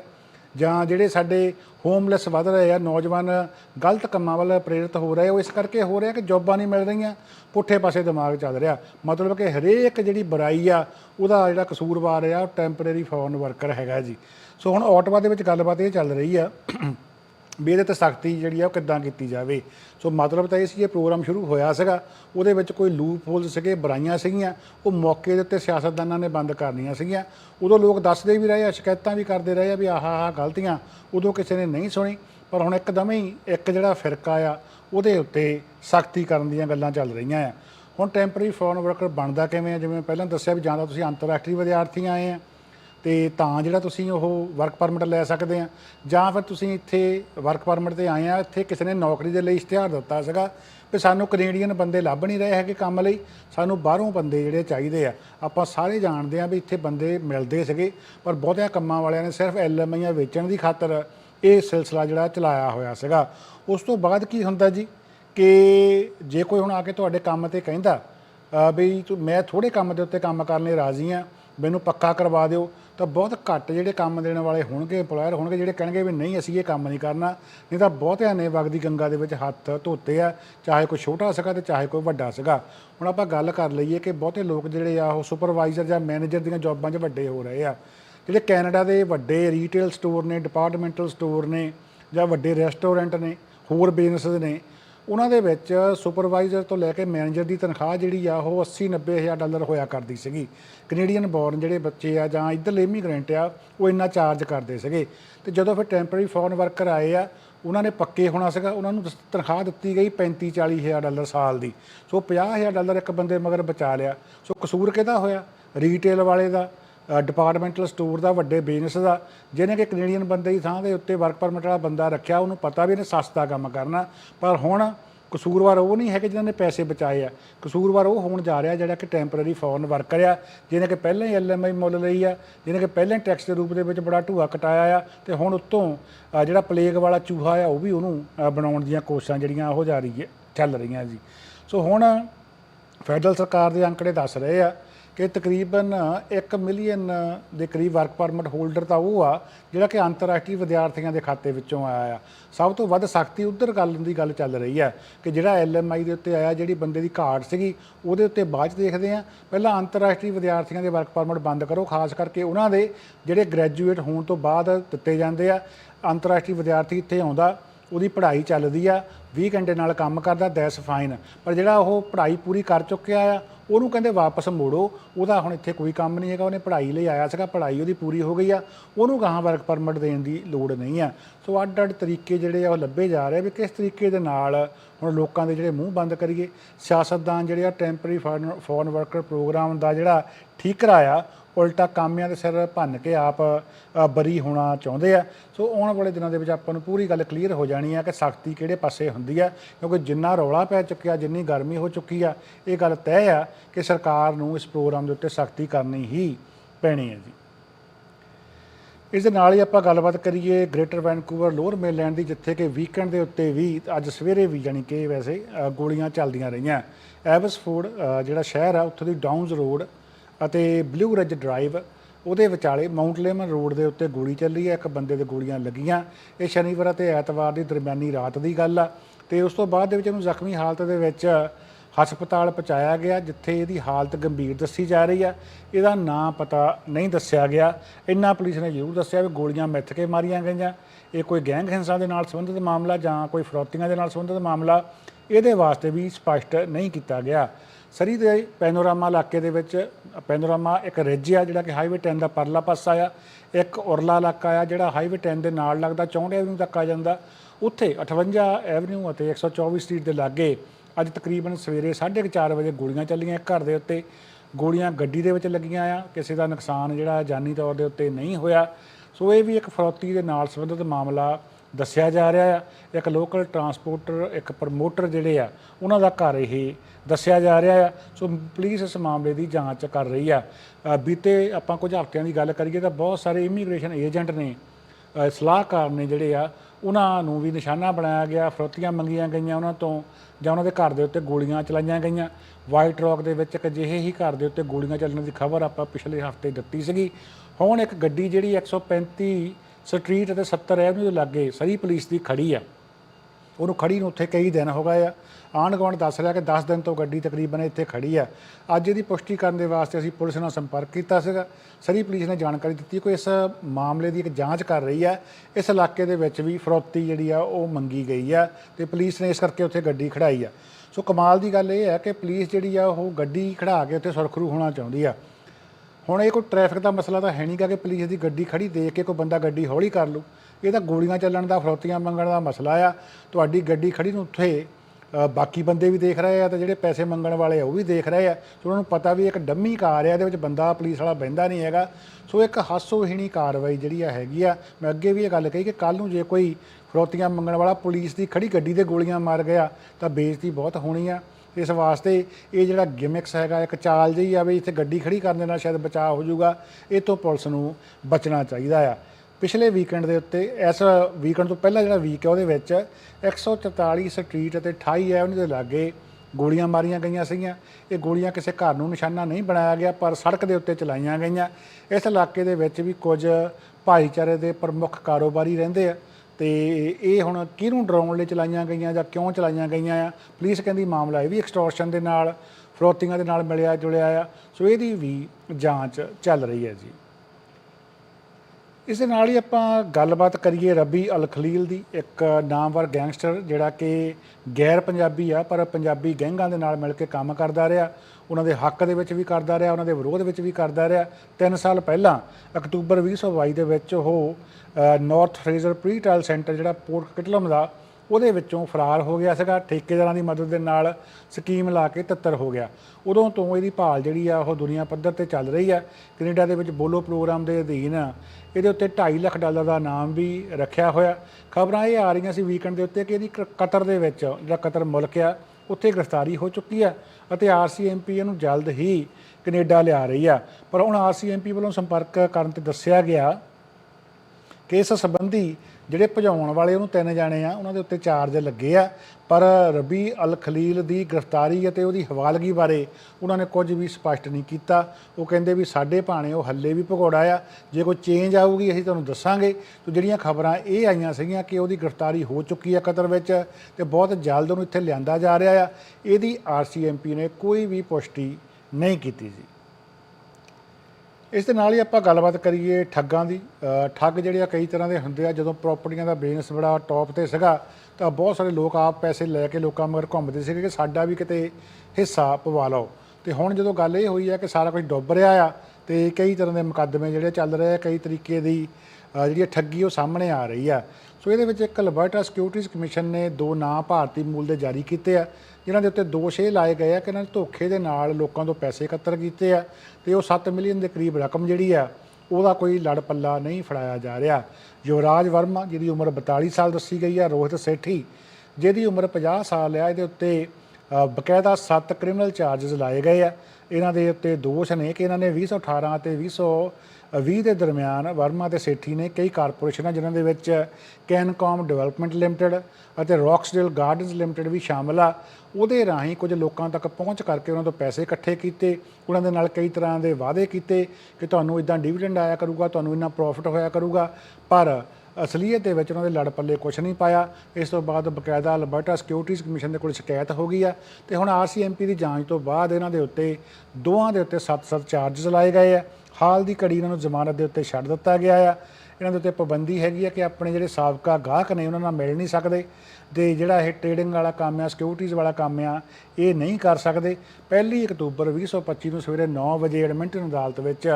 ਜਾਂ ਜਿਹੜੇ ਸਾਡੇ ਹੋਮਲੈਸ ਵੱਧ ਰਹੇ ਆ, ਨੌਜਵਾਨ ਗਲਤ ਕੰਮਾਂ ਵੱਲ ਪ੍ਰੇਰਿਤ ਹੋ ਰਹੇ ਉਹ ਇਸ ਕਰਕੇ ਹੋ ਰਿਹਾ ਕਿ ਜੌਬਾਂ ਨਹੀਂ ਮਿਲ ਰਹੀਆਂ, ਪੁੱਠੇ ਪਾਸੇ ਦਿਮਾਗ ਚੱਲ ਰਿਹਾ। ਮਤਲਬ ਕਿ ਹਰੇਕ ਜਿਹੜੀ ਬੁਰਾਈ ਆ, ਉਹਦਾ ਜਿਹੜਾ ਕਸੂਰਵਾਰ ਆ, ਉਹ ਟੈਂਪਰੇਰੀ ਫੋਰਨ ਵਰਕਰ ਹੈਗਾ ਜੀ। ਸੋ ਹੁਣ ਆਟਵਾ ਦੇ ਵਿੱਚ ਗੱਲਬਾਤ ਇਹ ਚੱਲ ਰਹੀ ਆ ਵੀ ਇਹਦੇ ਤੇ ਸਖਤੀ ਜਿਹੜੀ ਆ ਉਹ ਕਿੱਦਾਂ ਕੀਤੀ ਜਾਵੇ। ਸੋ ਮਤਲਬ ਤਾਂ ਇਹ ਸੀ ਇਹ ਪ੍ਰੋਗਰਾਮ ਸ਼ੁਰੂ ਹੋਇਆ ਸੀਗਾ, ਉਹਦੇ ਵਿੱਚ ਕੋਈ ਲੂਪ ਹੋਲ ਸੀਗੇ ਬੁਰਾਈਆਂ ਸੀਗੀਆਂ, ਉਹ ਮੌਕੇ ਦੇ ਉੱਤੇ ਸਿਆਸਤਦਾਨਾਂ ਨੇ ਬੰਦ ਕਰਨੀਆਂ ਸੀਗੀਆਂ। ਉਦੋਂ ਲੋਕ ਦੱਸਦੇ ਵੀ ਰਹੇ ਆ, ਸ਼ਿਕਾਇਤਾਂ ਵੀ ਕਰਦੇ ਰਹੇ ਆ ਵੀ ਆਹ ਆਹ ਗਲਤੀਆਂ, ਉਦੋਂ ਕਿਸੇ ਨੇ ਨਹੀਂ ਸੁਣੀ। ਪਰ ਹੁਣ ਇੱਕਦਮ ਹੀ ਇੱਕ ਜਿਹੜਾ ਫਿਰਕਾ ਆ, ਉਹਦੇ ਉੱਤੇ ਸਖਤੀ ਕਰਨ ਦੀਆਂ ਗੱਲਾਂ ਚੱਲ ਰਹੀਆਂ ਆ। ਹੁਣ ਟੈਂਪਰੇਰੀ ਫੋਰਨ ਵਰਕਰ ਬਣਦਾ ਕਿਵੇਂ ਆ? ਜਿਵੇਂ ਪਹਿਲਾਂ ਦੱਸਿਆ ਵੀ ਜਾਂ ਤਾਂ ਤੁਸੀਂ ਅੰਤਰਰਾਸ਼ਟਰੀ ਵਿਦਿਆਰਥੀ ਆਏ ਆ ਤੇ ਤਾਂ ਜਿਹੜਾ ਤੁਸੀਂ ਉਹ ਵਰਕ ਪਰਮਿਟ ਲੈ ਸਕਦੇ ਆ। ਜਾਂ ਫਿਰ ਤੁਸੀਂ ਇੱਥੇ ਵਰਕ ਪਰਮਿਟ ਤੇ ਆਏ ਆ ਇੱਥੇ ਕਿਸੇ ਨੇ ਨੌਕਰੀ ਦੇ ਲਈ ਇਸ਼ਤਿਹਾਰ ਦਿੱਤਾ ਸੀਗਾ ਵੀ ਸਾਨੂੰ ਕੈਨੇਡੀਅਨ ਬੰਦੇ ਲੱਭ ਨਹੀਂ ਰਹੇ ਹੈਗੇ ਕੰਮ ਲਈ ਸਾਨੂੰ ਬਾਹਰੋਂ ਬੰਦੇ ਜਿਹੜੇ ਚਾਹੀਦੇ ਆ। ਆਪਾਂ ਸਾਰੇ ਜਾਣਦੇ ਆ ਵੀ ਇੱਥੇ ਬੰਦੇ ਮਿਲਦੇ ਸੀਗੇ ਪਰ ਬਹੁਤਿਆਂ ਕੰਮਾਂ ਵਾਲਿਆਂ ਨੇ ਸਿਰਫ ਐਲਐਮਆਈਆਂ ਵੇਚਣ ਦੀ ਖਾਤਰ ਇਹ ਸਿਲਸਿਲਾ ਜਿਹੜਾ ਚਲਾਇਆ ਹੋਇਆ ਸੀਗਾ। ਉਸ ਤੋਂ ਬਾਅਦ ਕੀ ਹੁੰਦਾ ਜੀ ਕਿ ਜੇ ਕੋਈ ਹੁਣ ਆ ਕੇ ਤੁਹਾਡੇ ਕੰਮ ਤੇ ਕਹਿੰਦਾ ਅ, ਵੀ ਮੈਂ ਥੋੜੇ ਕੰਮ ਦੇ ਉੱਤੇ ਕੰਮ ਕਰਨ ਲਈ ਰਾਜ਼ੀ ਆ ਮੈਨੂੰ ਪੱਕਾ ਕਰਵਾ ਦਿਓ, ਤਾਂ ਬਹੁਤ ਘੱਟ ਜਿਹੜੇ ਕੰਮ ਦੇਣ ਵਾਲੇ ਹੋਣਗੇ, EMPLOYER ਹੋਣਗੇ, ਜਿਹੜੇ ਕਹਿਣਗੇ ਵੀ ਨਹੀਂ, ਅਸੀਂ ਇਹ ਕੰਮ ਨਹੀਂ ਕਰਨਾ। ਨਹੀਂ ਤਾਂ ਬਹੁਤਿਆਂ ਨੇ ਵਗਦੀ ਗੰਗਾ ਦੇ ਵਿੱਚ ਹੱਥ ਧੋਤੇ ਆ, ਚਾਹੇ ਕੋਈ ਛੋਟਾ ਸੀਗਾ ਤੇ ਚਾਹੇ ਕੋਈ ਵੱਡਾ ਸੀਗਾ। ਹੁਣ ਆਪਾਂ ਗੱਲ ਕਰ ਲਈਏ ਕਿ ਬਹੁਤੇ ਲੋਕ ਜਿਹੜੇ ਆ, ਉਹ ਸੁਪਰਵਾਈਜ਼ਰ ਜਾਂ ਮੈਨੇਜਰ ਦੀਆਂ ਜੌਬਾਂ 'ਚ ਵੱਡੇ ਹੋ ਰਹੇ ਆ। ਜਿਹੜੇ ਕੈਨੇਡਾ ਦੇ ਵੱਡੇ ਰੀਟੇਲ ਸਟੋਰ ਨੇ ਡਿਪਾਰਟਮੈਂਟਲ ਸਟੋਰ ਨੇ ਜਾਂ ਵੱਡੇ ਰੈਸਟੋਰੈਂਟ ਨੇ, ਹੋਰ ਬਿਜ਼ਨੈਸਸ ਨੇ ਉਹਨਾਂ ਦੇ ਵਿੱਚ ਸੁਪਰਵਾਈਜ਼ਰ ਤੋਂ ਲੈ ਕੇ ਮੈਨੇਜਰ ਦੀ ਤਨਖਾਹ ਜਿਹੜੀ ਆ ਉਹ 80 90 ਹਜ਼ਾਰ ਡਾਲਰ ਹੋਇਆ ਕਰਦੀ ਸੀਗੀ। ਕੈਨੇਡੀਅਨ ਬੋਰਨ ਜਿਹੜੇ ਬੱਚੇ ਆ ਜਾਂ ਇੱਧਰਲੇ ਇਮੀਗ੍ਰੈਂਟ ਆ, ਉਹ ਇੰਨਾ ਚਾਰਜ ਕਰਦੇ ਸੀਗੇ। ਤੇ ਜਦੋਂ ਫਿਰ ਟੈਂਪਰੇਰੀ ਫੋਰਨ ਵਰਕਰ ਆਏ ਆ, ਉਹਨਾਂ ਨੇ ਪੱਕੇ ਹੋਣਾ ਸੀਗਾ। ਉਹਨਾਂ ਨੂੰ ਤਨਖਾਹ ਦਿੱਤੀ ਗਈ 35 40 ਹਜ਼ਾਰ ਡਾਲਰ ਸਾਲ ਦੀ। ਸੋ 50 ਹਜ਼ਾਰ ਡਾਲਰ ਇੱਕ ਬੰਦੇ ਮਗਰ ਬਚਾ ਲਿਆ। ਸੋ ਕਸੂਰ ਕਿਹਦਾ ਹੋਇਆ? ਰੀਟੇਲ ਵਾਲੇ ਦਾ। ਡਿਪਾਰਟਮੈਂਟਲ ਸਟੋਰ ਦਾ, ਵੱਡੇ ਬਿਜ਼ਨਸ ਦਾ, ਜਿਹਨੇ ਕਿ ਕੈਨੇਡੀਅਨ ਬੰਦੇ ਦੀ ਥਾਂ ਦੇ ਉੱਤੇ ਵਰਕ ਪਰਮਿਟ ਵਾਲਾ ਬੰਦਾ ਰੱਖਿਆ, ਉਹਨੂੰ ਪਤਾ ਵੀ ਇਹਨੇ ਸਸਤਾ ਕੰਮ ਕਰਨਾ। ਪਰ ਹੁਣ ਕਸੂਰਵਾਰ ਉਹ ਨਹੀਂ ਹੈ ਕਿ ਜਿਨ੍ਹਾਂ ਨੇ ਪੈਸੇ ਬਚਾਏ ਆ। ਕਸੂਰਵਾਰ ਉਹ ਹੋਣ ਜਾ ਰਿਹਾ ਜਿਹੜਾ ਕਿ ਟੈਂਪਰੇਰੀ ਫੋਰਨ ਵਰਕਰ ਆ, ਜਿਹਨੇ ਕਿ ਪਹਿਲਾਂ ਹੀ ਐਲਐਮਆਈ ਮੁੱਲ ਲਈ ਆ, ਜਿਹਨੇ ਕਿ ਪਹਿਲਾਂ ਹੀ ਟੈਕਸ ਦੇ ਰੂਪ ਦੇ ਵਿੱਚ ਬੜਾ ਢੂਆ ਕਟਾਇਆ ਆ ਤੇ ਹੁਣ ਉੱਤੋਂ ਜਿਹੜਾ ਪਲੇਗ ਵਾਲਾ ਚੂਹਾ ਆ, ਉਹ ਵੀ ਉਹਨੂੰ ਬਣਾਉਣ ਦੀਆਂ ਕੋਸ਼ਿਸ਼ਾਂ ਜਿਹੜੀਆਂ ਉਹ ਜਾ ਰਹੀ ਹੈ ਚੱਲ ਰਹੀਆਂ ਜੀ। ਸੋ ਹੁਣ ਫੈਡਰਲ ਸਰਕਾਰ ਦੇ ਅੰਕੜੇ ਦੱਸ ਰਹੇ ਆ ਕਿ ਤਕਰੀਬਨ 1 ਮਿਲੀਅਨ ਦੇ ਕਰੀਬ ਵਰਕ ਪਰਮਿਟ ਹੋਲਡਰ ਤਾਂ ਉਹ ਆ, ਜਿਹੜਾ ਕਿ ਅੰਤਰਰਾਸ਼ਟਰੀ ਵਿਦਿਆਰਥੀਆਂ ਦੇ ਖਾਤੇ ਵਿੱਚੋਂ ਆਇਆ ਆ। ਸਭ ਤੋਂ ਵੱਧ ਸਖਤੀ ਉੱਧਰ ਗੱਲ ਦੀ ਗੱਲ ਚੱਲ ਰਹੀ ਆ ਕਿ ਜਿਹੜਾ ਐਲਐਮਆਈ ਦੇ ਉੱਤੇ ਆਇਆ, ਜਿਹੜੀ ਬੰਦੇ ਦੀ ਘਾਟ ਸੀਗੀ, ਉਹਦੇ ਉੱਤੇ ਬਾਅਦ ਚ ਦੇਖਦੇ ਆ ਪਹਿਲਾਂ ਅੰਤਰਰਾਸ਼ਟਰੀ ਵਿਦਿਆਰਥੀਆਂ ਦੇ ਵਰਕ ਪਰਮਿਟ ਬੰਦ ਕਰੋ, ਖਾਸ ਕਰਕੇ ਉਹਨਾਂ ਦੇ ਜਿਹੜੇ ਗ੍ਰੈਜੂਏਟ ਹੋਣ ਤੋਂ ਬਾਅਦ ਦਿੱਤੇ ਜਾਂਦੇ ਆ। ਅੰਤਰਰਾਸ਼ਟਰੀ ਵਿਦਿਆਰਥੀ ਇੱਥੇ ਆਉਂਦਾ, ਉਹਦੀ ਪੜ੍ਹਾਈ ਚੱਲਦੀ ਆ 20 ਘੰਟੇ ਨਾਲ ਕੰਮ ਕਰਦਾ ਦੈਸ ਫਾਈਨ ਪਰ ਜਿਹੜਾ ਉਹ ਪੜ੍ਹਾਈ ਪੂਰੀ ਕਰ ਚੁੱਕਿਆ ਆ ਉਹਨੂੰ ਕਹਿੰਦੇ ਵਾਪਸ ਮੋੜੋ। ਉਹਦਾ ਹੁਣ ਇੱਥੇ ਕੋਈ ਕੰਮ ਨਹੀਂ ਹੈਗਾ। ਉਹਨੇ ਪੜ੍ਹਾਈ ਲਈ ਆਇਆ ਸੀਗਾ। ਪੜ੍ਹਾਈ ਉਹਦੀ ਪੂਰੀ ਹੋ ਗਈ ਆ। ਉਹਨੂੰ ਗਾਹਾਂ ਵਰਕ ਪਰਮਿਟ ਦੇਣ ਦੀ ਲੋੜ ਨਹੀਂ ਆ। ਸੋ ਅੱਡ ਅੱਡ ਤਰੀਕੇ ਜਿਹੜੇ ਆ ਉਹ ਲੱਭੇ ਜਾ ਰਹੇ ਵੀ ਕਿਸ ਤਰੀਕੇ ਦੇ ਨਾਲ ਹੁਣ ਲੋਕਾਂ ਦੇ ਜਿਹੜੇ ਮੂੰਹ ਬੰਦ ਕਰੀਏ। ਸਿਆਸਤਦਾਨ ਜਿਹੜੇ ਆ ਟੈਂਪਰੇਰੀ ਫੋਰਨ ਵਰਕਰ ਪ੍ਰੋਗਰਾਮ ਦਾ ਜਿਹੜਾ ਠੀਕਰਾ ਆ ਉਲਟਾ ਕਾਮਿਆਂ ਦੇ ਸਿਰ ਭੰਨ ਕੇ ਆਪ ਬਰੀ ਹੋਣਾ ਚਾਹੁੰਦੇ ਆ। ਸੋ ਆਉਣ ਵਾਲੇ ਦਿਨਾਂ ਦੇ ਵਿੱਚ ਆਪਾਂ ਨੂੰ ਪੂਰੀ ਗੱਲ ਕਲੀਅਰ ਹੋ ਜਾਣੀ ਆ ਕਿ ਸਖਤੀ ਕਿਹੜੇ ਪਾਸੇ ਹੁੰਦੀ ਆ, ਕਿਉਂਕਿ ਜਿੰਨਾ ਰੌਲਾ ਪੈ ਚੁੱਕਿਆ, ਜਿੰਨੀ ਗਰਮੀ ਹੋ ਚੁੱਕੀ ਆ, ਇਹ ਗੱਲ ਤੈਅ ਆ ਕਿ ਸਰਕਾਰ ਨੂੰ ਇਸ ਪ੍ਰੋਗਰਾਮ ਦੇ ਉੱਤੇ ਸਖਤੀ ਕਰਨੀ ਹੀ ਪੈਣੀ ਹੈ ਜੀ। ਇਸ ਦੇ ਨਾਲ ਹੀ ਆਪਾਂ ਗੱਲਬਾਤ ਕਰੀਏ ਗ੍ਰੇਟਰ ਵੈਨਕੂਵਰ ਲੋਅਰ ਮੇਲੈਂਡ ਦੀ, ਜਿੱਥੇ ਕਿ ਵੀਕਐਂਡ ਦੇ ਉੱਤੇ ਵੀ ਅੱਜ ਸਵੇਰੇ ਵੀ ਯਾਨੀ ਕਿ ਵੈਸੇ ਗੋਲੀਆਂ ਚੱਲਦੀਆਂ ਰਹੀਆਂ। ਐਬਸਫੋਰਡ ਜਿਹੜਾ ਸ਼ਹਿਰ ਆ, ਉੱਥੋਂ ਦੀ ਡਾਊਨਸ ਰੋਡ ਅਤੇ ਬਲੂ ਰਿਜ ਡਰਾਈਵ, ਉਹਦੇ ਵਿਚਾਲੇ ਮਾਊਂਟ ਲੇਮਨ ਰੋਡ ਦੇ ਉੱਤੇ ਗੋਲੀ ਚੱਲੀ ਹੈ, ਇੱਕ ਬੰਦੇ ਦੇ ਗੋਲੀਆਂ ਲੱਗੀਆਂ। ਇਹ ਸ਼ਨੀਵਾਰ ਅਤੇ ਐਤਵਾਰ ਦੀ ਦਰਮਿਆਨੀ ਰਾਤ ਦੀ ਗੱਲ ਆ ਤੇ ਉਸ ਤੋਂ ਬਾਅਦ ਦੇ ਵਿੱਚ ਇਹਨੂੰ ਜ਼ਖਮੀ ਹਾਲਤ ਦੇ ਵਿੱਚ ਹਸਪਤਾਲ ਪਹੁੰਚਾਇਆ ਗਿਆ, ਜਿੱਥੇ ਇਹਦੀ ਹਾਲਤ ਗੰਭੀਰ ਦੱਸੀ ਜਾ ਰਹੀ ਆ। ਇਹਦਾ ਨਾਂ ਪਤਾ ਨਹੀਂ ਦੱਸਿਆ ਗਿਆ। ਇੰਨਾ ਪੁਲਿਸ ਨੇ ਜ਼ਰੂਰ ਦੱਸਿਆ ਵੀ ਗੋਲੀਆਂ ਮਿੱਥ ਕੇ ਮਾਰੀਆਂ ਗਈਆਂ। ਇਹ ਕੋਈ ਗੈਂਗ ਹਿੰਸਾ ਦੇ ਨਾਲ ਸੰਬੰਧਿਤ ਮਾਮਲਾ ਜਾਂ ਕੋਈ ਫਰੋਤੀਆਂ ਦੇ ਨਾਲ ਸੰਬੰਧਿਤ ਮਾਮਲਾ, ਇਹਦੇ ਵਾਸਤੇ ਵੀ ਸਪਸ਼ਟ ਨਹੀਂ ਕੀਤਾ ਗਿਆ। ਸਰੀ ਦੇ ਪੈਨੋਰਾਮਾ ਇਲਾਕੇ ਦੇ ਵਿੱਚ, ਪੈਨੋਰਾਮਾ ਇੱਕ ਰਿਜ ਆ ਜਿਹੜਾ ਕਿ ਹਾਈਵੇ 10 ਦਾ ਪਰਲਾ ਪਾਸਾ ਆ। ਇੱਕ ਉਰਲਾ ਇਲਾਕਾ ਆ ਜਿਹੜਾ ਹਾਈਵੇ 10 ਦੇ ਨਾਲ ਲੱਗਦਾ 64 ਐਵਨਿਊ ਤੱਕ ਆ ਜਾਂਦਾ। ਉੱਥੇ 58 ਐਵਨਿਊ ਅਤੇ 124 ਸਟਰੀਟ ਦੇ ਲਾਗੇ ਅੱਜ ਤਕਰੀਬਨ ਸਵੇਰੇ 4:30 ਵਜੇ ਗੋਲੀਆਂ ਚੱਲੀਆਂ ਇੱਕ ਘਰ ਦੇ ਉੱਤੇ। ਗੋਲੀਆਂ ਗੱਡੀ ਦੇ ਵਿੱਚ ਲੱਗੀਆਂ ਆ। ਕਿਸੇ ਦਾ ਨੁਕਸਾਨ ਜਿਹੜਾ ਜਾਨੀ ਤੌਰ ਦੇ ਉੱਤੇ ਨਹੀਂ ਹੋਇਆ। ਸੋ ਇਹ ਵੀ ਇੱਕ ਫਰੋਤੀ ਦੇ ਨਾਲ ਸੰਬੰਧਿਤ ਮਾਮਲਾ ਦੱਸਿਆ ਜਾ ਰਿਹਾ ਆ, ਇੱਕ ਲੋਕਲ ਟਰਾਂਸਪੋਰਟਰ ਇੱਕ ਪ੍ਰਮੋਟਰ ਜਿਹੜੇ ਆ, ਉਹਨਾਂ ਦਾ ਘਰ ਇਹ ਦੱਸਿਆ ਜਾ ਰਿਹਾ ਆ। ਸੋ ਪੁਲਿਸ ਇਸ ਮਾਮਲੇ ਦੀ ਜਾਂਚ ਕਰ ਰਹੀ ਆ। ਬੀਤੇ ਆਪਾਂ ਕੁਝ ਹਫ਼ਤਿਆਂ ਦੀ ਗੱਲ ਕਰੀਏ ਤਾਂ ਬਹੁਤ ਸਾਰੇ ਇਮੀਗ੍ਰੇਸ਼ਨ ਏਜੰਟ ਨੇ ਸਲਾਹਕਾਰ ਨੇ ਜਿਹੜੇ ਆ, ਉਹਨਾਂ ਨੂੰ ਵੀ ਨਿਸ਼ਾਨਾ ਬਣਾਇਆ ਗਿਆ, ਫਰੋਤੀਆਂ ਮੰਗੀਆਂ ਗਈਆਂ ਉਹਨਾਂ ਤੋਂ, ਜਾਂ ਉਹਨਾਂ ਦੇ ਘਰ ਦੇ ਉੱਤੇ ਗੋਲੀਆਂ ਚਲਾਈਆਂ ਗਈਆਂ। ਵਾਈਟ ਰੌਕ ਦੇ ਵਿੱਚ ਇੱਕ ਅਜਿਹੇ ਹੀ ਘਰ ਦੇ ਉੱਤੇ ਗੋਲੀਆਂ ਚੱਲਣ ਦੀ ਖਬਰ ਆਪਾਂ ਪਿਛਲੇ ਹਫ਼ਤੇ ਦਿੱਤੀ ਸੀਗੀ। ਹੁਣ ਇੱਕ ਗੱਡੀ ਜਿਹੜੀ 135 ਸਟਰੀਟ ਅਤੇ 70 ਐਵਨਿਊ ਦੇ ਲਾਗੇ ਸਰੀ ਪੁਲਿਸ ਦੀ ਖੜੀ ਆ। ਉਹਨੂੰ ਖੜੀ ਨੂੰ ਉੱਥੇ ਕਈ ਦਿਨ ਹੋ ਗਏ ਆ। ਆਂਢ ਗੁਆਂਢ ਦੱਸ ਰਿਹਾ ਕਿ 10 ਦਿਨ ਤੋਂ ਗੱਡੀ ਤਕਰੀਬਨ ਇੱਥੇ ਖੜੀ ਆ। ਅੱਜ ਇਹਦੀ ਪੁਸ਼ਟੀ ਕਰਨ ਦੇ ਵਾਸਤੇ ਅਸੀਂ ਪੁਲਿਸ ਨਾਲ ਸੰਪਰਕ ਕੀਤਾ ਸੀਗਾ। ਸਰੀ ਪੁਲਿਸ ਨੇ ਜਾਣਕਾਰੀ ਦਿੱਤੀ ਕਿ ਇਸ ਮਾਮਲੇ ਦੀ ਇੱਕ ਜਾਂਚ ਕਰ ਰਹੀ ਆ। ਇਸ ਇਲਾਕੇ ਦੇ ਵਿੱਚ ਵੀ ਫਰੋਤੀ ਜਿਹੜੀ ਆ, ਉਹ ਮੰਗੀ ਗਈ ਆ ਤੇ ਪੁਲਿਸ ਨੇ ਇਸ ਕਰਕੇ ਉੱਥੇ ਗੱਡੀ ਖੜਾਈ ਆ। ਸੋ ਕਮਾਲ ਦੀ ਗੱਲ ਇਹ ਹੈ ਕਿ ਪੁਲਿਸ ਜਿਹੜੀ ਆ, ਉਹ ਗੱਡੀ ਖੜਾ ਕੇ ਉੱਥੇ ਸੁਰਖਰੂ ਹੋਣਾ ਚਾਹੁੰਦੀ ਆ। ਹੁਣ ਇਹ ਕੋਈ ਟ੍ਰੈਫਿਕ ਦਾ ਮਸਲਾ ਤਾਂ ਹੈ ਨਹੀਂ ਗਾ ਕਿ ਪੁਲਿਸ ਦੀ ਗੱਡੀ ਖੜੀ ਦੇਖ ਕੇ ਕੋਈ ਬੰਦਾ ਗੱਡੀ ਹੌਲੀ ਕਰ ਲੂ ਇਹ ਤਾਂ ਗੋਲੀਆਂ ਚੱਲਣ ਦਾ, ਫਰੋਤੀਆਂ ਮੰਗਣ ਦਾ ਮਸਲਾ ਆ। ਤੁਹਾਡੀ ਗੱਡੀ ਖੜੀ ਨੂੰ ਉੱਥੇ ਬਾਕੀ ਬੰਦੇ ਵੀ ਦੇਖ ਰਹੇ ਆ ਤੇ ਜਿਹੜੇ ਪੈਸੇ ਮੰਗਣ ਵਾਲੇ ਆ ਉਹ ਵੀ ਦੇਖ ਰਹੇ ਆ। ਸੋ ਉਹਨਾਂ ਨੂੰ ਪਤਾ ਵੀ ਇੱਕ ਡੰਮੀ ਕਾਰ ਆ, ਇਹਦੇ ਵਿੱਚ ਬੰਦਾ ਪੁਲਿਸ ਵਾਲਾ ਬਹਿੰਦਾ ਨਹੀਂ ਹੈਗਾ। ਸੋ ਇੱਕ ਹਾਸੋਹੀਣੀ ਕਾਰਵਾਈ ਜਿਹੜੀ ਆ ਹੈਗੀ ਆ। ਮੈਂ ਅੱਗੇ ਵੀ ਇਹ ਗੱਲ ਕਹੀ ਕਿ ਕੱਲ ਨੂੰ ਜੇ ਕੋਈ ਫਰੋਤੀਆਂ ਮੰਗਣ ਵਾਲਾ ਪੁਲਿਸ ਦੀ ਖੜੀ ਗੱਡੀ ਦੇ ਗੋਲੀਆਂ ਮਾਰ ਗਿਆ, ਤਾਂ ਬੇਇੱਜ਼ਤੀ ਬਹੁਤ ਹੋਣੀ ਆ। ਇਸ ਵਾਸਤੇ ਇਹ ਜਿਹੜਾ ਗਿਮਿਕਸ ਹੈਗਾ, ਇੱਕ ਚਾਲ ਜਿਹੀ ਆ ਵੀ ਇੱਥੇ ਗੱਡੀ ਖੜੀ ਕਰਨ ਦੇ ਨਾਲ ਸ਼ਾਇਦ ਬਚਾਅ ਹੋ ਜਾਊਗਾ, ਇਹ ਤੋਂ ਪੁਲਿਸ ਨੂੰ ਬਚਣਾ ਚਾਹੀਦਾ ਆ। ਪਿਛਲੇ ਵੀਕਐਂਡ ਦੇ ਉੱਤੇ, ਇਸ ਵੀਕਐਂਡ ਤੋਂ ਪਹਿਲਾਂ ਜਿਹੜਾ ਵੀਕ ਹੈ ਉਹਦੇ ਵਿੱਚ 144 ਸਟਰੀਟ ਅਤੇ 28 ਐਵਨਿਊ ਦੇ ਲਾਗੇ ਗੋਲੀਆਂ ਮਾਰੀਆਂ ਗਈਆਂ ਸੀਗੀਆਂ। ਇਹ ਗੋਲੀਆਂ ਕਿਸੇ ਘਰ ਨੂੰ ਨਿਸ਼ਾਨਾ ਨਹੀਂ ਬਣਾਇਆ ਗਿਆ, ਪਰ ਸੜਕ ਦੇ ਉੱਤੇ ਚਲਾਈਆਂ ਗਈਆਂ। ਇਸ ਇਲਾਕੇ ਦੇ ਵਿੱਚ ਵੀ ਕੁਝ ਭਾਈਚਾਰੇ ਦੇ ਪ੍ਰਮੁੱਖ ਕਾਰੋਬਾਰੀ ਰਹਿੰਦੇ ਆ। ਤੇ ਇਹ ਹੁਣ ਕਿਹਨੂੰ ਡਰਾਉਣ ਲਈ ਚਲਾਈਆਂ ਗਈਆਂ ਜਾਂ ਕਿਉਂ ਚਲਾਈਆਂ ਗਈਆਂ ਆ? ਪੁਲਿਸ ਕਹਿੰਦੀ ਮਾਮਲਾ ਇਹ ਵੀ ਐਕਸਟੋਰਸ਼ਨ ਦੇ ਨਾਲ, ਫਰੋਤੀਆਂ ਦੇ ਨਾਲ ਮਿਲਿਆ ਜੁਲਿਆ ਆ। ਸੋ ਇਹਦੀ ਵੀ ਜਾਂਚ ਚੱਲ ਰਹੀ ਹੈ ਜੀ। ਇਸ ਦੇ ਨਾਲ ਹੀ ਆਪਾਂ ਗੱਲਬਾਤ ਕਰੀਏ ਰਬੀ ਅਲ ਖਲੀਲ ਦੀ, ਇੱਕ ਨਾਮਵਰ ਗੈਂਗਸਟਰ ਜਿਹੜਾ ਕਿ ਗੈਰ ਪੰਜਾਬੀ ਆ, ਪਰ ਪੰਜਾਬੀ ਗੈਂਗਾਂ ਦੇ ਨਾਲ ਮਿਲ ਕੇ ਕੰਮ ਕਰਦਾ ਰਿਹਾ। ਉਹਨਾਂ ਦੇ ਹੱਕ ਦੇ ਵਿੱਚ ਵੀ ਕਰਦਾ ਰਿਹਾ, ਉਹਨਾਂ ਦੇ ਵਿਰੋਧ ਵਿੱਚ ਵੀ ਕਰਦਾ ਰਿਹਾ। 3 ਸਾਲ ਪਹਿਲਾਂ, ਅਕਤੂਬਰ 2022 ਦੇ ਵਿੱਚ ਉਹ north Fraser pre trial centre ਜਿਹੜਾ ਪੋਰਟ ਕਿਟਲਮ ਦਾ ਉਹਦੇ ਵਿੱਚੋਂ ਫਰਾਰ ਹੋ ਗਿਆ ਸੀਗਾ, ਠੇਕੇਦਾਰਾਂ ਦੀ ਮਦਦ ਦੇ ਨਾਲ ਸਕੀਮ ਲਾ ਕੇ ਤਿੱਤਰ ਹੋ ਗਿਆ। ਉਦੋਂ ਤੋਂ ਇਹਦੀ ਭਾਲ ਜਿਹੜੀ ਆ, ਉਹ ਦੁਨੀਆ ਪੱਧਰ ਤੇ ਚੱਲ ਰਹੀ ਆ। ਕੈਨੇਡਾ ਦੇ ਵਿੱਚ ਬੋਲੋ ਪ੍ਰੋਗਰਾਮ ਦੇ ਅਧੀਨ ਇਹਦੇ ਉੱਤੇ 2.5 ਲੱਖ ਡਾਲਰ ਦਾ ਨਾਮ ਵੀ ਰੱਖਿਆ ਹੋਇਆ। ਖਬਰਾਂ ਇਹ ਆ ਰਹੀਆਂ ਸੀ ਵੀਕਐਂਡ ਦੇ ਉੱਤੇ ਕਿ ਇਹਦੀ ਕ- ਕਤਰ ਦੇ ਵਿੱਚ, ਜਿਹੜਾ ਕਤਰ ਮੁਲਕ ਆ, ਉੱਥੇ ਗ੍ਰਿਫਤਾਰੀ ਹੋ ਚੁੱਕੀ ਆ ਅਤੇ ਆਰਸੀਐਮਪੀ ਇਹਨੂੰ ਜਲਦ ਹੀ ਕੈਨੇਡਾ ਲਿਆ ਰਹੀ ਆ। ਪਰ ਹੁਣ ਆਰਸੀਐਮਪੀ ਵੱਲੋਂ ਸੰਪਰਕ ਕਰਨ ਤੇ ਦੱਸਿਆ ਗਿਆ ਕਿ ਇਸ ਸੰਬੰਧੀ ਜਿਹੜੇ ਭਜਾਉਣ ਵਾਲੇ ਉਹਨੂੰ ਤਿੰਨ ਜਾਣੇ ਆ, ਉਹਨਾਂ ਦੇ ਉੱਤੇ ਚਾਰਜ ਲੱਗੇ ਆ। ਪਰ ਰਬੀ ਅਲ ਖਲੀਲ ਦੀ ਗ੍ਰਿਫਤਾਰੀ ਅਤੇ ਉਹਦੀ ਹਵਾਲਗੀ ਬਾਰੇ ਉਹਨਾਂ ਨੇ ਕੁਝ ਵੀ ਸਪਸ਼ਟ ਨਹੀਂ ਕੀਤਾ। ਉਹ ਕਹਿੰਦੇ ਵੀ ਸਾਡੇ ਭਾਣੇ ਉਹ ਹੱਲੇ ਵੀ ਭਗੌੜਾ ਆ। ਜੇ ਕੋਈ ਚੇਂਜ ਆਊਗੀ, ਅਸੀਂ ਤੁਹਾਨੂੰ ਦੱਸਾਂਗੇ। ਤੇ ਜਿਹੜੀਆਂ ਖਬਰਾਂ ਇਹ ਆਈਆਂ ਸੀਗੀਆਂ ਕਿ ਉਹਦੀ ਗ੍ਰਿਫਤਾਰੀ ਹੋ ਚੁੱਕੀ ਆ ਕਤਰ ਵਿੱਚ ਤੇ ਬਹੁਤ ਜਲਦ ਉਹਨੂੰ ਇੱਥੇ ਲਿਆਂਦਾ ਜਾ ਰਿਹਾ ਆ। ਇਹਦੀ ਆਰਸੀਐਮਪੀ ਨੇ ਕੋਈ ਵੀ ਪੁਸ਼ਟੀ ਨਹੀਂ ਕੀਤੀ ਸੀ। ਇਸ ਦੇ ਨਾਲ ਹੀ ਆਪਾਂ ਗੱਲਬਾਤ ਕਰੀਏ ਠੱਗਾਂ ਦੀ। ਅ, ਠੱਗ ਜਿਹੜੇ ਆ ਕਈ ਤਰ੍ਹਾਂ ਦੇ ਹੁੰਦੇ ਆ ਜਦੋਂ ਪ੍ਰਾਪਰਟੀਆਂ ਦਾ ਬਿਜ਼ਨਸ ਬੜਾ ਟੌਪ ਤੇ ਸੀਗਾ ਤਾਂ ਬਹੁਤ ਸਾਰੇ ਲੋਕ ਆਪ ਪੈਸੇ ਲੈ ਕੇ ਲੋਕਾਂ ਮਗਰ ਘੁੰਮਦੇ ਸੀਗੇ ਕਿ ਸਾਡਾ ਵੀ ਕਿਤੇ ਹਿੱਸਾ ਪਵਾ ਲਓ। ਤੇ ਹੁਣ ਜਦੋਂ ਗੱਲ ਇਹ ਹੋਈ ਆ ਕਿ ਸਾਰਾ ਕੁਝ ਡੁੱਬ ਰਿਹਾ ਆ ਤੇ ਕਈ ਤਰ੍ਹਾਂ ਦੇ ਮੁਕੱਦਮੇ ਜਿਹੜੇ ਚੱਲ ਰਹੇ ਆ ਕਈ ਤਰੀਕੇ ਦੀ ਅ, ਜਿਹੜੀ ਠੱਗੀ ਉਹ ਸਾਹਮਣੇ ਆ ਰਹੀ ਆ। ਸੋ ਇਹਦੇ ਵਿੱਚ ਇੱਕ ਅਲਬਰਟਾ ਸਿਕਿਉਰਿਟੀਜ਼ ਕਮਿਸ਼ਨ ਨੇ ਦੋ ਨਾਂ ਭਾਰਤੀ ਮੂਲ ਦੇ ਜਾਰੀ ਕੀਤੇ ਆ, ਜਿਨ੍ਹਾਂ ਦੇ ਉੱਤੇ ਦੋਸ਼ ਇਹ ਲਾਏ ਗਏ ਆ ਕਿ ਇਹਨਾਂ ਨੇ ਧੋਖੇ ਦੇ ਨਾਲ ਲੋਕਾਂ ਤੋਂ ਪੈਸੇ ਇਕੱਤਰ ਕੀਤੇ ਆ ਤੇ ਉਹ 7 ਮਿਲੀਅਨ ਦੇ ਕਰੀਬ ਰਕਮ ਜਿਹੜੀ ਆ, ਉਹਦਾ ਕੋਈ ਲੜ ਪੱਲਾ ਨਹੀਂ ਫੜਾਇਆ ਜਾ ਰਿਹਾ। ਯੁਵਰਾਜ ਵਰਮਾ, ਜਿਹਦੀ ਉਮਰ 42 ਸਾਲ ਦੱਸੀ ਗਈ ਆ, ਰੋਹਿਤ ਸੇਠੀ, ਜਿਹਦੀ ਉਮਰ 50 ਸਾਲ ਆ, ਇਹਦੇ ਉੱਤੇ ਬਕਾਇਦਾ 7 ਕ੍ਰਿਮੀਨਲ ਚਾਰजेस ਲਾਏ ਗਏ ਆ। ਇਹਨਾਂ ਦੇ ਉੱਤੇ ਦੋਸ਼ ਨੇ ਕਿ ਇਹਨਾਂ ਨੇ 2018 ਤੇ 2000 20 ਦੇ ਦਰਮਿਆਨ ਵਰਮਾ ਤੇ ਸੇਠੀ ਨੇ ਕਈ ਕਾਰਪੋਰੇਸ਼ਨਾਂ, ਜਿਨ੍ਹਾਂ ਦੇ ਵਿੱਚ ਕੈਨਕਾਮ ਡਿਵੈਲਪਮੈਂਟ ਲਿਮਟਿਡ ਅਤੇ ਰੌਕਸਡੇਲ ਗਾਰਡਨਸ ਲਿਮਟਿਡ ਵੀ ਸ਼ਾਮਲ ਆ। ਉਹਦੇ ਰਾਹੀਂ ਕੁਝ ਲੋਕਾਂ ਤੱਕ ਪਹੁੰਚ ਕਰਕੇ ਉਹਨਾਂ ਤੋਂ ਪੈਸੇ ਇਕੱਠੇ ਕੀਤੇ, ਉਹਨਾਂ ਦੇ ਨਾਲ ਕਈ ਤਰ੍ਹਾਂ ਦੇ ਵਾਅਦੇ ਕੀਤੇ ਕਿ ਤੁਹਾਨੂੰ ਇਦਾਂ ਡਿਵੀਡੈਂਡ ਆਇਆ ਕਰੂਗਾ, ਤੁਹਾਨੂੰ ਇੰਨਾ ਪ੍ਰੋਫਿਟ ਹੋਇਆ ਕਰੂਗਾ। ਪਰ ਅਸਲੀਅਤ ਦੇ ਵਿੱਚ ਉਹਨਾਂ ਦੇ ਲੜ ਪੱਲੇ ਕੁਝ ਨਹੀਂ ਪਾਇਆ। ਇਸ ਤੋਂ ਬਾਅਦ ਬਕਾਇਦਾ ਅਲਬਰਟਾ ਸਿਕਿਉਰਿਟੀਜ਼ ਕਮਿਸ਼ਨ ਦੇ ਕੋਲ ਸ਼ਿਕਾਇਤ ਹੋ ਗਈ ਆ ਤੇ ਹੁਣ ਆਰਸੀਐਮਪੀ ਦੀ ਜਾਂਚ ਤੋਂ ਬਾਅਦ ਇਹਨਾਂ ਦੇ ਉੱਤੇ ਦੋਵਾਂ ਦੇ ਉੱਤੇ 7-7 ਚਾਰਜਸ ਲਾਏ ਗਏ ਆ। ਹਾਲ ਦੀ ਘੜੀ ਇਹਨਾਂ ਨੂੰ ਜ਼ਮਾਨਤ ਦੇ ਉੱਤੇ ਛੱਡ ਦਿੱਤਾ ਗਿਆ ਆ। ਇਹਨਾਂ ਦੇ ਉੱਤੇ ਪਾਬੰਦੀ ਹੈਗੀ ਆ ਕਿ ਆਪਣੇ ਜਿਹੜੇ ਸਾਬਕਾ ਗਾਹਕ ਨੇ ਉਹਨਾਂ ਨਾਲ ਮਿਲ ਨਹੀਂ ਸਕਦੇ ਤੇ ਜਿਹੜਾ ਇਹ ਟ੍ਰੇਡਿੰਗ ਵਾਲਾ ਕੰਮ ਆ ਸਿਕਿਉਰਿਟੀਜ਼ ਵਾਲਾ ਕੰਮ ਆ, ਇਹ ਨਹੀਂ ਕਰ ਸਕਦੇ। ਪਹਿਲੀ ਅਕਤੂਬਰ 2025 ਨੂੰ ਸਵੇਰੇ 9 ਵਜੇ ਐਡਮਿੰਟਨ ਅਦਾਲਤ ਵਿੱਚ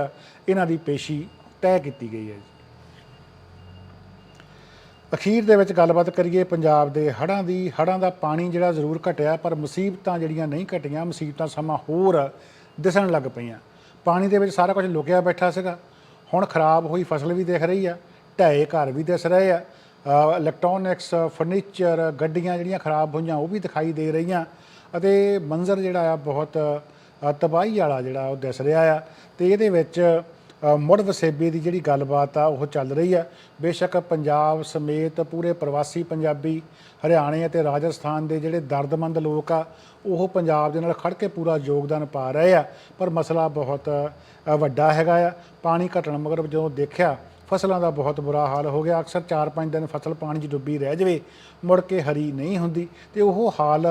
ਇਹਨਾਂ ਦੀ ਪੇਸ਼ੀ ਤੈਅ ਕੀਤੀ ਗਈ ਹੈ ਜੀ। ਅਖੀਰ ਦੇ ਵਿੱਚ ਗੱਲਬਾਤ ਕਰੀਏ ਪੰਜਾਬ ਦੇ ਹੜ੍ਹਾਂ ਦੀ। ਹੜ੍ਹਾਂ ਦਾ ਪਾਣੀ ਜਿਹੜਾ ਜ਼ਰੂਰ ਘਟਿਆ, ਪਰ ਮੁਸੀਬਤਾਂ ਜਿਹੜੀਆਂ ਨਹੀਂ ਘਟੀਆਂ, ਮੁਸੀਬਤਾਂ ਸਮਾਂ ਹੋਰ ਦਿਸਣ ਲੱਗ ਪਈਆਂ। ਪਾਣੀ ਦੇ ਵਿੱਚ ਸਾਰਾ ਕੁਝ ਲੁਕਿਆ ਬੈਠਾ ਸੀਗਾ। ਹੁਣ ਖਰਾਬ ਹੋਈ ਫਸਲ ਵੀ ਦਿਖ ਰਹੀ ਆ, ਢਾਏ ਘਰ ਵੀ ਦਿਸ ਰਹੇ ਆ। ਇਲੈਕਟ੍ਰੋਨਿਕਸ ਫਰਨੀਚਰ ਗੱਡੀਆਂ ਜਿਹੜੀਆਂ ਖਰਾਬ ਹੋਈਆਂ, ਉਹ ਵੀ ਦਿਖਾਈ ਦੇ ਰਹੀਆਂ। ਅਤੇ ਮੰਜ਼ਰ ਜਿਹੜਾ ਆ, ਬਹੁਤ ਤਬਾਹੀ ਵਾਲਾ ਜਿਹੜਾ ਉਹ ਦਿਸ ਰਿਹਾ ਆ। ਤੇ ਇਹਦੇ ਵਿੱਚ ਮੁੜ ਵਸੇਬੇ ਦੀ ਜਿਹੜੀ ਗੱਲਬਾਤ ਆ, ਉਹ ਚੱਲ ਰਹੀ ਆ। ਬੇਸ਼ੱਕ ਪੰਜਾਬ ਸਮੇਤ ਪੂਰੇ ਪ੍ਰਵਾਸੀ ਪੰਜਾਬੀ ਹਰਿਆਣੇ ਅਤੇ ਰਾਜਸਥਾਨ ਦੇ ਜਿਹੜੇ ਦਰਦਮੰਦ ਲੋਕ ਆ, ਉਹ ਪੰਜਾਬ ਦੇ ਨਾਲ ਖੜ ਕੇ ਪੂਰਾ ਯੋਗਦਾਨ ਪਾ ਰਹੇ ਆ। ਪਰ ਮਸਲਾ ਬਹੁਤ ਵੱਡਾ ਹੈਗਾ ਆ। ਪਾਣੀ ਘਟਣ ਮਗਰ ਜਦੋਂ ਦੇਖਿਆ, ਫਸਲਾਂ ਦਾ ਬਹੁਤ ਬੁਰਾ ਹਾਲ ਹੋ ਗਿਆ। ਅਕਸਰ 4-5 ਦਿਨ ਫਸਲ ਪਾਣੀ 'ਚ ਡੁੱਬੀ ਰਹਿ ਜਾਵੇ, ਮੁੜ ਕੇ ਹਰੀ ਨਹੀਂ ਹੁੰਦੀ। ਤੇ ਉਹ ਹਾਲ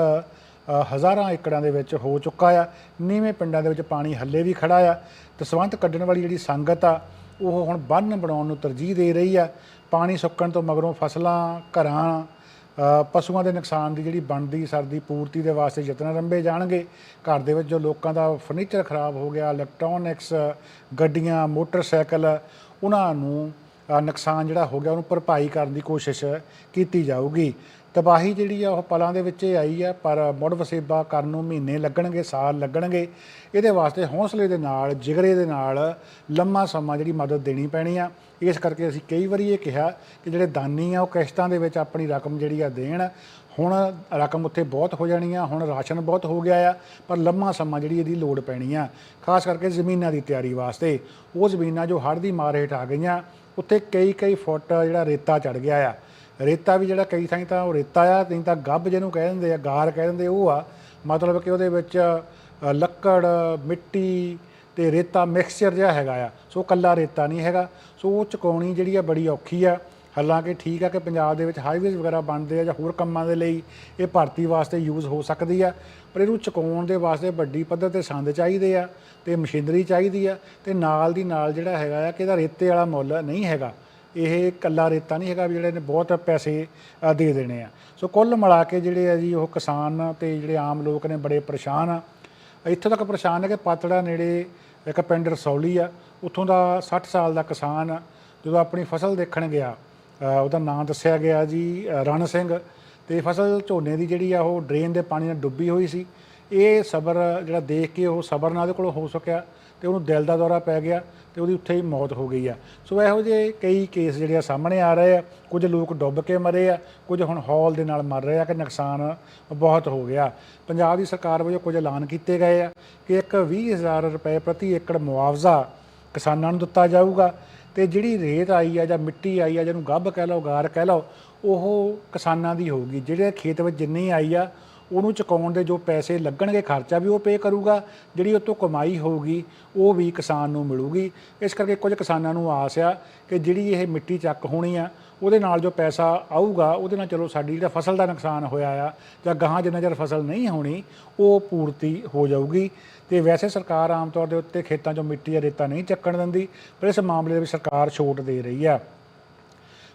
ਹਜ਼ਾਰਾਂ ਏਕੜਾਂ ਦੇ ਵਿੱਚ ਹੋ ਚੁੱਕਾ ਆ। ਨੀਵੇਂ ਪਿੰਡਾਂ ਦੇ ਵਿੱਚ ਪਾਣੀ ਹੱਲੇ ਵੀ ਖੜਾ ਆ। ਦਸਵੰਤ ਕੱਢਣ ਵਾਲੀ ਜਿਹੜੀ ਸੰਗਤ ਆ, ਉਹ ਹੁਣ ਬੰਨ ਬਣਾਉਣ ਨੂੰ ਤਰਜੀਹ ਦੇ ਰਹੀ ਆ। ਪਾਣੀ ਸੁੱਕਣ ਤੋਂ ਮਗਰੋਂ ਫਸਲਾਂ, ਘਰਾਂ ਪਸ਼ੂਆਂ ਦੇ ਨੁਕਸਾਨ ਦੀ ਜਿਹੜੀ ਬਣਦੀ, ਸਰਦੀ ਪੂਰਤੀ ਦੇ ਵਾਸਤੇ ਯਤਨ ਰੰਭੇ ਜਾਣਗੇ। ਘਰ ਦੇ ਵਿੱਚ ਜੋ ਲੋਕਾਂ ਦਾ ਫਰਨੀਚਰ ਖਰਾਬ ਹੋ ਗਿਆ, ਇਲੈਕਟ੍ਰੋਨਿਕਸ, ਗੱਡੀਆਂ, ਮੋਟਰਸਾਈਕਲ, ਉਹਨਾਂ ਨੂੰ ਨੁਕਸਾਨ ਜਿਹੜਾ ਹੋ ਗਿਆ, ਉਹਨੂੰ ਭਰਪਾਈ ਕਰਨ ਦੀ ਕੋਸ਼ਿਸ਼ ਕੀਤੀ ਜਾਊਗੀ। ਤਬਾਹੀ ਜਿਹੜੀ ਆ, ਉਹ ਪਲਾਂ ਦੇ ਵਿੱਚ ਹੀ ਆਈ ਆ, ਪਰ ਮੁੜ ਵਸੇਬਾ ਕਰਨ ਨੂੰ ਮਹੀਨੇ ਲੱਗਣਗੇ, ਸਾਲ ਲੱਗਣਗੇ। ਇਹਦੇ ਵਾਸਤੇ ਹੌਸਲੇ ਦੇ ਨਾਲ, ਜਿਗਰੇ ਦੇ ਨਾਲ ਲੰਮਾ ਸਮਾਂ ਜਿਹੜੀ ਮਦਦ ਦੇਣੀ ਪੈਣੀ ਆ। ਇਸ ਕਰਕੇ ਅਸੀਂ ਕਈ ਵਾਰੀ ਇਹ ਕਿਹਾ ਕਿ ਜਿਹੜੇ ਦਾਨੀ ਆ, ਉਹ ਕਿਸ਼ਤਾਂ ਦੇ ਵਿੱਚ ਆਪਣੀ ਰਕਮ ਜਿਹੜੀ ਆ ਦੇਣ। ਹੁਣ ਰਕਮ ਉੱਥੇ ਬਹੁਤ ਹੋ ਜਾਣੀ ਆ, ਹੁਣ ਰਾਸ਼ਨ ਬਹੁਤ ਹੋ ਗਿਆ ਆ, ਪਰ ਲੰਮਾ ਸਮਾਂ ਜਿਹੜੀ ਇਹਦੀ ਲੋੜ ਪੈਣੀ ਆ। ਖਾਸ ਕਰਕੇ ਜ਼ਮੀਨਾਂ ਦੀ ਤਿਆਰੀ ਵਾਸਤੇ। ਉਹ ਜ਼ਮੀਨਾਂ ਜੋ ਹੜ੍ਹ ਦੀ ਮਾਰ ਹੇਠ ਆ ਗਈਆਂ, ਉੱਥੇ ਕਈ ਕਈ ਫੁੱਟ ਜਿਹੜਾ ਰੇਤਾ ਚੜ ਗਿਆ ਆ। ਰੇਤਾ ਵੀ ਜਿਹੜਾ ਕਈ ਥਾਈਂ ਤਾਂ ਉਹ ਰੇਤਾ ਆ, ਨਹੀਂ ਤਾਂ ਗੱਬ ਜਿਹਨੂੰ ਕਹਿ ਦਿੰਦੇ ਆ, ਗਾਰ ਕਹਿ ਦਿੰਦੇ ਉਹ ਆ। ਮਤਲਬ ਕਿ ਉਹਦੇ ਵਿੱਚ ਲੱਕੜ, ਮਿੱਟੀ ਤੇ ਰੇਤਾ ਮਿਕਸਚਰ ਜਿਹਾ ਹੈਗਾ ਆ। ਸੋ ਕੱਲਾ ਰੇਤਾ ਨਹੀਂ ਹੈਗਾ। ਸੋ ਉਹ ਚੁਕਾਉਣੀ ਜਿਹੜੀ ਆ ਬੜੀ ਔਖੀ ਆ। ਹਾਲਾਂਕਿ ਠੀਕ ਆ ਕਿ ਪੰਜਾਬ ਦੇ ਵਿੱਚ ਹਾਈਵੇਜ਼ ਵਗੈਰਾ ਬਣਦੇ ਆ ਜਾਂ ਹੋਰ ਕੰਮਾਂ ਦੇ ਲਈ ਇਹ ਭਰਤੀ ਵਾਸਤੇ ਯੂਜ਼ ਹੋ ਸਕਦੀ ਆ। ਪਰ ਇਹਨੂੰ ਚੁਕਾਉਣ ਦੇ ਵਾਸਤੇ ਵੱਡੀ ਪੱਧਰ ਤੇ ਸੰਦ ਚਾਹੀਦੇ ਆ ਤੇ ਮਸ਼ੀਨਰੀ ਚਾਹੀਦੀ ਆ ਤੇ ਨਾਲ ਦੀ ਨਾਲ ਜਿਹੜਾ ਹੈਗਾ ਆ ਕਿ ਇਹਦਾ ਰੇਤੇ ਵਾਲਾ ਮੁੱਲ ਨਹੀਂ ਹੈਗਾ। ਇਹ ਕੱਲਾ ਰੇਤਾ ਨਹੀਂ ਹੈਗਾ ਵੀ ਜਿਹੜੇ ਨੇ ਬਹੁਤ ਪੈਸੇ ਅ, ਦੇ ਦੇਣੇ ਆ। ਸੋ ਕੁੱਲ ਮਿਲਾ ਕੇ ਜਿਹੜੇ ਆ ਜੀ ਉਹ ਕਿਸਾਨ ਤੇ ਜਿਹੜੇ ਆਮ ਲੋਕ ਨੇ ਬੜੇ ਪਰੇਸ਼ਾਨ ਆ। ਇੱਥੋਂ ਤੱਕ ਪਰੇਸ਼ਾਨ ਹੈ ਕਿ ਪਾਤੜਾ ਨੇੜੇ ਇੱਕ ਪਿੰਡ ਰਸੌਲੀ ਆ। ਉੱਥੋਂ ਦਾ 60 ਸਾਲ ਦਾ ਕਿਸਾਨ ਜਦੋਂ ਆਪਣੀ ਫਸਲ ਦੇਖਣ ਗਿਆ ਅ, ਉਹਦਾ ਨਾਂ ਦੱਸਿਆ ਗਿਆ ਜੀ ਅ, ਰਣ ਸਿੰਘ। ਤੇ ਫਸਲ ਝੋਨੇ ਦੀ ਜਿਹੜੀ ਆ ਉਹ ਡਰੇਨ ਦੇ ਪਾਣੀ ਨਾਲ ਡੁੱਬੀ ਹੋਈ ਸੀ। ਇਹ ਸਬਰ ਜਿਹੜਾ ਦੇਖ ਕੇ ਉਹ ਸਬਰ ਨਾਲ ਉਹਦੇ ਕੋਲ ਹੋ ਸਕਿਆ। ਤੇ ਉਹਨੂੰ ਦਿਲ ਦਾ ਦੌਰਾ ਪੈ ਗਿਆ ਤੇ ਉਹਦੀ ਉੱਥੇ ਹੀ ਮੌਤ ਹੋ ਗਈ ਆ। ਸੋ ਇਹੋ ਜਿਹੇ ਕਈ ਕੇਸ ਜਿਹੜੇ ਆ ਸਾਹਮਣੇ ਆ ਰਹੇ ਆ। ਕੁਝ ਲੋਕ ਡੁੱਬ ਕੇ ਮਰੇ ਆ, ਕੁਝ ਹੁਣ ਹੌਲ ਦੇ ਨਾਲ ਮਰ ਰਹੇ ਆ ਕਿ ਨੁਕਸਾਨ ਬਹੁਤ ਹੋ ਗਿਆ। ਪੰਜਾਬ ਦੀ ਸਰਕਾਰ ਵੱਲੋਂ ਕੁਝ ਐਲਾਨ ਕੀਤੇ ਗਏ ਆ ਕਿ ਇੱਕ 20000 ਰੁਪਏ ਪ੍ਰਤੀ ਏਕੜ ਮੁਆਵਜ਼ਾ ਕਿਸਾਨਾਂ ਨੂੰ ਦਿੱਤਾ ਜਾਊਗਾ ਤੇ ਜਿਹੜੀ ਰੇਤ ਆਈ ਆ ਜਾਂ ਮਿੱਟੀ ਆਈ ਆ ਜਿਹਨੂੰ ਗੱਭ ਕਹਿ ਲਓ, ਗਾਰ ਕਹਿ ਲਓ, ਉਹ ਕਿਸਾਨਾਂ ਦੀ ਹੋਊਗੀ। ਜਿਹੜੇ ਖੇਤ ਵਿੱਚ ਜਿੰਨੀ ਆਈ ਆ ਉਹਨੂੰ ਚੁਕਾਉਣ ਦੇ ਜੋ ਪੈਸੇ ਲੱਗਣਗੇ, ਖਰਚਾ ਵੀ ਉਹ ਪੇ ਕਰੂਗਾ, ਜਿਹੜੀ ਉਹ ਤੋਂ ਕਮਾਈ ਹੋਊਗੀ, ਉਹ ਵੀ ਕਿਸਾਨ ਨੂੰ ਮਿਲੂਗੀ। ਇਸ ਕਰਕੇ ਕੁਝ ਕਿਸਾਨਾਂ ਨੂੰ ਆਸ ਆ ਕਿ ਜਿਹੜੀ ਇਹ ਮਿੱਟੀ ਚੱਕ ਹੋਣੀ ਆ, ਉਹਦੇ ਨਾਲ ਜੋ ਪੈਸਾ ਆਊਗਾ, ਉਹਦੇ ਨਾਲ ਚਲੋ ਸਾਡੀ ਜਿਹੜਾ ਫਸਲ ਦਾ ਨੁਕਸਾਨ ਹੋਇਆ ਆ, ਜਾਂ ਗਾਹਾਂ ਜਿੰਨਾ ਚਿਰ ਫਸਲ ਨਹੀਂ ਹੋਣੀ, ਉਹ ਪੂਰਤੀ ਹੋ ਜਾਊਗੀ। ਤੇ ਵੈਸੇ ਸਰਕਾਰ ਆਮ ਤੌਰ ਦੇ ਉੱਤੇ ਖੇਤਾਂ 'ਚੋਂ ਮਿੱਟੀ ਜਾਂ ਰੇਤਾ ਨਹੀਂ ਚੱਕਣ ਦਿੰਦੀ, ਪਰ ਇਸ ਮਾਮਲੇ ਦੇ ਵਿੱਚ ਸਰਕਾਰ ਛੋਟ ਦੇ ਰਹੀ ਆ।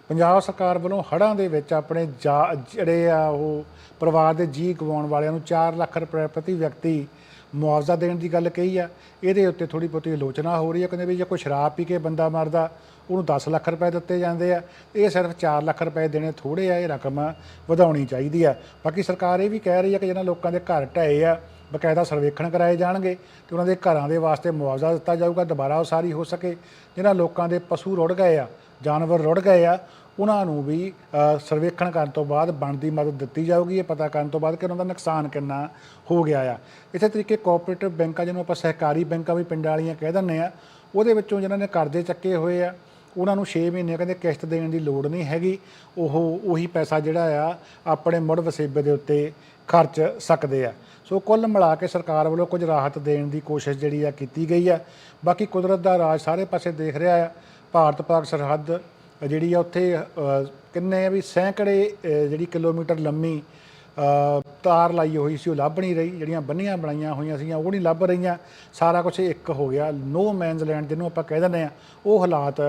ਪੰਜਾਬ ਸਰਕਾਰ ਵੱਲੋਂ ਹੜ੍ਹਾਂ ਦੇ ਵਿੱਚ ਆਪਣੇ ਜਾ- ਜਿਹੜੇ ਆ ਉਹ ਪਰਿਵਾਰ ਦੇ ਜੀ ਗਵਾਉਣ ਵਾਲਿਆਂ ਨੂੰ 4 ਲੱਖ ਰੁਪਏ ਪ੍ਰਤੀ ਵਿਅਕਤੀ ਮੁਆਵਜ਼ਾ ਦੇਣ ਦੀ ਗੱਲ ਕਹੀ ਆ। ਇਹਦੇ ਉੱਤੇ ਥੋੜੀ ਬਹੁਤੀ ਆਲੋਚਨਾ ਹੋ ਰਹੀ ਹੈ ਕਹਿੰਦੇ ਵੀ ਜੇ ਕੋਈ ਸ਼ਰਾਬ ਪੀ ਕੇ ਬੰਦਾ ਮਰਦਾ, ਉਹਨੂੰ 10 ਲੱਖ ਰੁਪਏ ਦਿੱਤੇ ਜਾਂਦੇ ਆ। ਇਹ ਸਿਰਫ 4 ਲੱਖ ਰੁਪਏ ਦੇਣੇ ਥੋੜੇ ਆ, ਇਹ ਰਕਮ ਵਧਾਉਣੀ ਚਾਹੀਦੀ ਆ। ਬਾਕੀ ਸਰਕਾਰ ਇਹ ਵੀ ਕਹਿ ਰਹੀ ਆ ਕਿ ਜਿਹਨਾਂ ਲੋਕਾਂ ਦੇ ਘਰ ਢਏ ਆ, ਬਕਾਇਦਾ ਸਰਵੇਖਣ ਕਰਾਏ ਜਾਣਗੇ ਤੇ ਉਹਨਾਂ ਦੇ ਘਰਾਂ ਦੇ ਵਾਸਤੇ ਮੁਆਵਜ਼ਾ ਦਿੱਤਾ ਜਾਊਗਾ, ਦੁਬਾਰਾ ਉਸਾਰੀ ਹੋ ਸਕੇ। ਜਿਹਨਾਂ ਲੋਕਾਂ ਦੇ ਪਸ਼ੂ ਰੁੜ ਗਏ ਆ ਜਾਨਵਰ ਰੁੜ ਗਏ ਆ, ਉਹਨਾਂ ਨੂੰ ਵੀ ਸਰਵੇਖਣ ਕਰਨ ਤੋਂ ਬਾਅਦ ਬਣਦੀ ਮਦਦ ਦਿੱਤੀ ਜਾਊਗੀ। ਇਹ ਪਤਾ ਕਰਨ ਤੋਂ ਬਾਅਦ ਕਿ ਉਹਨਾਂ ਦਾ ਨੁਕਸਾਨ ਕਿੰਨਾ ਹੋ ਗਿਆ ਆ। ਇਸੇ ਤਰੀਕੇ ਕੋਆਪਰੇਟਿਵ ਬੈਂਕਾਂ, ਜਿਹਨੂੰ ਆਪਾਂ ਸਹਿਕਾਰੀ ਬੈਂਕਾਂ ਵੀ ਪਿੰਡਾਂ ਵਾਲੀਆਂ ਕਹਿ ਦਿੰਦੇ ਆ, ਉਹਦੇ ਵਿੱਚੋਂ ਜਿਨ੍ਹਾਂ ਨੇ ਕਰਜ਼ੇ ਚੱਕੇ ਹੋਏ ਆ, ਉਹਨਾਂ ਨੂੰ 6 ਮਹੀਨੇ ਕਹਿੰਦੇ ਕਿਸ਼ਤ ਦੇਣ ਦੀ ਲੋੜ ਨਹੀਂ ਹੈਗੀ। ਉਹ ਉਹੀ ਪੈਸਾ ਜਿਹੜਾ ਆ, ਆਪਣੇ ਮੁੜ ਵਸੇਬੇ ਦੇ ਉੱਤੇ ਖਰਚ ਸਕਦੇ ਆ। ਸੋ ਕੁੱਲ ਮਿਲਾ ਕੇ ਸਰਕਾਰ ਵੱਲੋਂ ਕੁਝ ਰਾਹਤ ਦੇਣ ਦੀ ਕੋਸ਼ਿਸ਼ ਜਿਹੜੀ ਆ ਕੀਤੀ ਗਈ ਆ। ਬਾਕੀ ਕੁਦਰਤ ਦਾ ਰਾਜ ਸਾਰੇ ਪਾਸੇ ਦੇਖ ਰਿਹਾ ਆ। ਭਾਰਤ ਪਾਕ ਸਰਹੱਦ, ਜਿਹੜੀ ਆ ਉੱਥੇ ਕਿੰਨੇ ਆ ਵੀ ਸੈਂਕੜੇ ਜਿਹੜੀ ਕਿਲੋਮੀਟਰ ਲੰਮੀ ਤਾਰ ਲਾਈ ਹੋਈ ਸੀ, ਉਹ ਲੱਭ ਨਹੀਂ ਰਹੀ, ਜਿਹੜੀਆਂ ਬੰਨੀਆਂ ਬਣਾਈਆਂ ਹੋਈਆਂ ਸੀਗੀਆਂ, ਉਹ ਨਹੀਂ ਲੱਭ ਰਹੀਆਂ। ਸਾਰਾ ਕੁਝ ਇੱਕ ਹੋ ਗਿਆ। ਨੋ ਮੈਨਸ ਲੈਂਡ ਜਿਹਨੂੰ ਆਪਾਂ ਕਹਿ ਦਿੰਦੇ ਆ, ਉਹ ਹਾਲਾਤ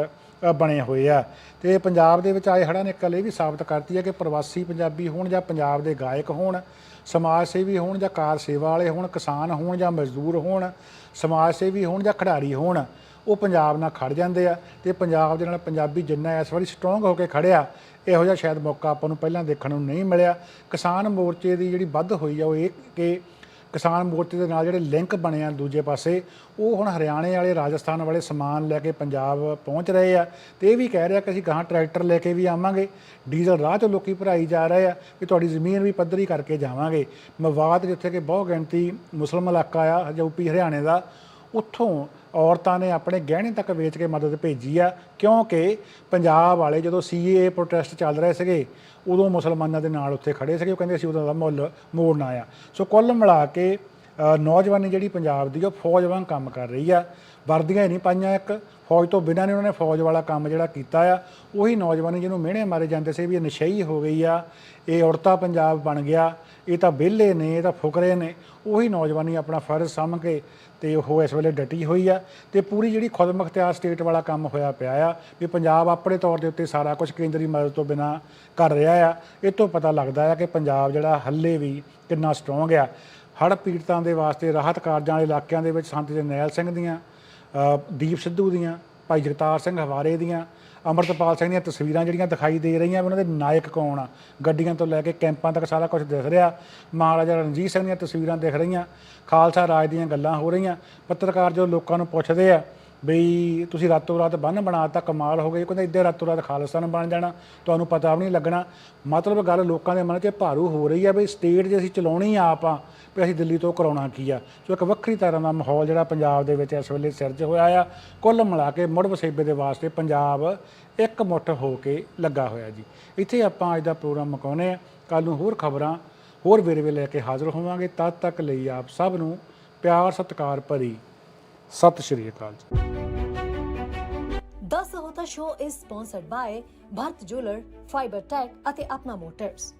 ਬਣੇ ਹੋਏ ਆ। ਤੇ ਪੰਜਾਬ ਦੇ ਵਿੱਚ ਆਏ ਹੜ੍ਹਾਂ ਨੇ ਕੱਲ ਇਹ ਵੀ ਸਾਬਤ ਕਰਤੀ ਹੈ ਕਿ ਪ੍ਰਵਾਸੀ ਪੰਜਾਬੀ ਹੋਣ ਜਾਂ ਪੰਜਾਬ ਦੇ ਗਾਇਕ ਹੋਣ, ਸਮਾਜ ਸੇਵੀ ਹੋਣ ਜਾਂ ਕਾਰ ਸੇਵਾ ਵਾਲੇ ਹੋਣ, ਕਿਸਾਨ ਹੋਣ ਜਾਂ ਮਜ਼ਦੂਰ ਹੋਣ, ਸਮਾਜ ਸੇਵੀ ਹੋਣ ਜਾਂ ਖਿਡਾਰੀ ਹੋਣ ਉਹ ਪੰਜਾਬ ਨਾਲ ਖੜ ਜਾਂਦੇ ਆ ਤੇ ਪੰਜਾਬ ਦੇ ਨਾਲ ਪੰਜਾਬੀ ਜਿੰਨਾ ਇਸ ਵਾਰੀ ਸਟਰੋਂਗ ਹੋ ਕੇ ਖੜਿਆ, ਇਹੋ ਜਿਹਾ ਸ਼ਾਇਦ ਮੌਕਾ ਆਪਾਂ ਨੂੰ ਪਹਿਲਾਂ ਦੇਖਣ ਨੂੰ ਨਹੀਂ ਮਿਲਿਆ। ਕਿਸਾਨ ਮੋਰਚੇ ਦੀ ਜਿਹੜੀ ਵੱਧ ਹੋਈ ਆ, ਉਹ ਇਹ ਕਿ ਕਿਸਾਨ ਮੋਰਚੇ ਦੇ ਨਾਲ ਜਿਹੜੇ ਲਿੰਕ ਬਣੇ ਆ ਦੂਜੇ ਪਾਸੇ, ਉਹ ਹੁਣ ਹਰਿਆਣੇ ਵਾਲੇ, ਰਾਜਸਥਾਨ ਵਾਲੇ ਸਮਾਨ ਲੈ ਕੇ ਪੰਜਾਬ ਪਹੁੰਚ ਰਹੇ ਆ ਤੇ ਇਹ ਵੀ ਕਹਿ ਰਿਹਾ ਕਿ ਅਸੀਂ ਗਾਂ ਟਰੈਕਟਰ ਲੈ ਕੇ ਵੀ ਆਵਾਂਗੇ। ਡੀਜ਼ਲ ਰਾਹ 'ਚ ਲੋਕੀ ਭਰਾਈ ਜਾ ਰਹੇ ਆ ਕਿ ਤੁਹਾਡੀ ਜ਼ਮੀਨ ਵੀ ਪੱਧਰੀ ਕਰਕੇ ਜਾਵਾਂਗੇ। ਮਵਾਦ ਜਿੱਥੇ ਕਿ ਬਹੁ ਗਿਣਤੀ ਮੁਸਲਮ ਇਲਾਕਾ ਆ ਯੂਪੀ ਹਰਿਆਣੇ ਦਾ, ਉੱਥੋਂ ਔਰਤਾਂ ਨੇ ਆਪਣੇ ਗਹਿਣੇ ਤੱਕ ਵੇਚ ਕੇ ਮਦਦ ਭੇਜੀ ਆ, ਕਿਉਂਕਿ ਪੰਜਾਬ ਵਾਲੇ ਜਦੋਂ ਸੀਏ ਪ੍ਰੋਟੈਸਟ ਚੱਲ ਰਹੇ ਸੀਗੇ, ਉਦੋਂ ਮੁਸਲਮਾਨਾਂ ਦੇ ਨਾਲ ਉੱਥੇ ਖੜੇ ਸੀਗੇ, ਉਹ ਕਹਿੰਦੇ ਅਸੀਂ ਉਹਦਾ ਦਾ ਮੁੱਲ ਮੋੜਨਾ ਆ ਸੋ ਕੁੱਲ ਮਿਲਾ ਕੇ ਨੌਜਵਾਨੀ ਜਿਹੜੀ ਪੰਜਾਬ ਦੀ ਉਹ ਫੌਜ ਵਾਂਗ ਕੰਮ ਕਰ ਰਹੀ ਆ। ਵਰਦੀਆਂ ਹੀ ਨਹੀਂ ਪਾਈਆਂ ਇੱਕ, ਫੌਜ ਤੋਂ ਬਿਨਾਂ ਨੇ ਉਹਨਾਂ ਨੇ ਫੌਜ ਵਾਲਾ ਕੰਮ ਜਿਹੜਾ ਕੀਤਾ ਆ, ਉਹੀ ਨੌਜਵਾਨੀ ਜਿਹਨੂੰ ਮਿਹਣੇ ਮਾਰੇ ਜਾਂਦੇ ਸੀ ਵੀ ਇਹ ਨਸ਼ਈ ਹੋ ਗਈ ਆ, ਇਹ ਔਰਤਾ ਪੰਜਾਬ ਬਣ ਗਿਆ, ਇਹ ਤਾਂ ਵਿਹਲੇ ਨੇ, ਇਹ ਤਾਂ ਫੁਕਰੇ ਨੇ, ਉਹੀ ਨੌਜਵਾਨੀ ਆਪਣਾ ਫਰਜ਼ ਸਮਝ ਕੇ ਤੇ ਉਹ ਇਸ ਵੇਲੇ ਡਟੀ ਹੋਈ ਆ ਤੇ ਪੂਰੀ ਜਿਹੜੀ ਖੁਦਮੁਖਤਿਆਰ ਸਟੇਟ ਵਾਲਾ ਕੰਮ ਹੋਇਆ ਪਿਆ ਆ ਵੀ ਪੰਜਾਬ ਆਪਣੇ ਤੌਰ ਦੇ ਉੱਤੇ ਸਾਰਾ ਕੁਝ ਕੇਂਦਰੀ ਮਦਦ ਤੋਂ ਬਿਨਾ ਕਰ ਰਿਹਾ ਆ। ਇਹ ਤੋਂ ਪਤਾ ਲੱਗਦਾ ਆ ਕਿ ਪੰਜਾਬ ਜਿਹੜਾ ਹੱਲੇ ਵੀ ਕਿੰਨਾ ਸਟਰੋਂਗ ਆ। ਹੜ੍ਹ ਪੀੜਤਾਂ ਦੇ ਵਾਸਤੇ ਰਾਹਤ ਕਾਰਜਾਂ ਵਾਲੇ ਇਲਾਕਿਆਂ ਦੇ ਵਿੱਚ ਸੰਤ ਜਰਨੈਲ ਸਿੰਘ ਦੀਆਂ ਦੀਪ ਸਿੱਧੂ ਦੀਆਂ, ਭਾਈ ਜਗਤਾਰ ਸਿੰਘ ਹਵਾਰੇ ਦੀਆਂ ਅਮਰਤਪਾਲ ਸਿੰਘ ਦੀਆਂ ਤਸਵੀਰਾਂ ਜਿਹੜੀਆਂ ਦਿਖਾਈ ਦੇ ਰਹੀਆਂ ਉਹਨਾਂ ਦੇ ਨਾਇਕ ਕੌਣ ਆ? ਗੱਡੀਆਂ ਤੋਂ ਲੈ ਕੇ ਕੈਂਪਾਂ ਤੱਕ ਸਾਰਾ ਕੁਝ ਦਿਖ ਰਿਹਾ। ਮਹਾਰਾਜਾ ਰਣਜੀਤ ਸਿੰਘ ਦੀਆਂ ਤਸਵੀਰਾਂ ਦਿਖ ਰਹੀਆਂ। ਖਾਲਸਾ ਰਾਜ ਦੀਆਂ ਗੱਲਾਂ ਹੋ ਰਹੀਆਂ। ਪੱਤਰਕਾਰ ਜੋ ਲੋਕਾਂ ਨੂੰ ਪੁੱਛਦੇ ਆ ਬਈ ਤੁਸੀਂ ਰਾਤੋਂ ਰਾਤ ਬੰਨ ਬਣਾਤਾ ਕਮਾਲ ਹੋ ਗਈ। ਕਹਿੰਦਾ ਇੱਦਾਂ ਰਾਤੋਂ ਰਾਤ ਖਾਲਿਸਤਾਨ ਬਣ ਜਾਣਾ, ਤੁਹਾਨੂੰ ਪਤਾ ਵੀ ਨਹੀਂ ਲੱਗਣਾ। ਮਤਲਬ ਗੱਲ ਲੋਕਾਂ ਦੇ ਮਨ 'ਚ ਭਾਰੂ ਹੋ ਰਹੀ ਹੈ ਬਈ ਸਟੇਟ ਜੇ ਅਸੀਂ ਚਲਾਉਣੀ ਆ ਆਪਾਂ, ਵੀ ਅਸੀਂ ਦਿੱਲੀ ਤੋਂ ਕਰਾਉਣਾ ਕੀ ਆ। ਸੋ ਇੱਕ ਵੱਖਰੀ ਤਰ੍ਹਾਂ ਦਾ ਮਾਹੌਲ ਜਿਹੜਾ ਪੰਜਾਬ ਦੇ ਵਿੱਚ ਇਸ ਵੇਲੇ ਸਿਰਜ ਹੋਇਆ ਆ। ਕੁੱਲ ਮਿਲਾ ਕੇ ਮੁੜ ਵਸੇਬੇ ਦੇ ਵਾਸਤੇ ਪੰਜਾਬ ਇੱਕ ਮੁੱਠ ਹੋ ਕੇ ਲੱਗਾ ਹੋਇਆ ਜੀ। ਇੱਥੇ ਆਪਾਂ ਅੱਜ ਦਾ ਪ੍ਰੋਗਰਾਮ ਮੁਕਾਉਂਦੇ ਆ। ਕੱਲ ਨੂੰ ਹੋਰ ਖਬਰਾਂ, ਹੋਰ ਵੇਰਵੇ ਲੈ ਕੇ ਹਾਜ਼ਰ ਹੋਵਾਂਗੇ। ਤਦ ਤੱਕ ਲਈ ਆਪ ਸਭ ਨੂੰ ਪਿਆਰ, ਸਤਿਕਾਰ ਭਰੀ ਸਤਿ ਸ਼੍ਰੀ ਅਕਾਲ ਜੀ। The Sahota Show is sponsored by Bharat Jeweller Fibre Tech ਅਤੇ ਆਪਣਾ ਮੋਟਰਸ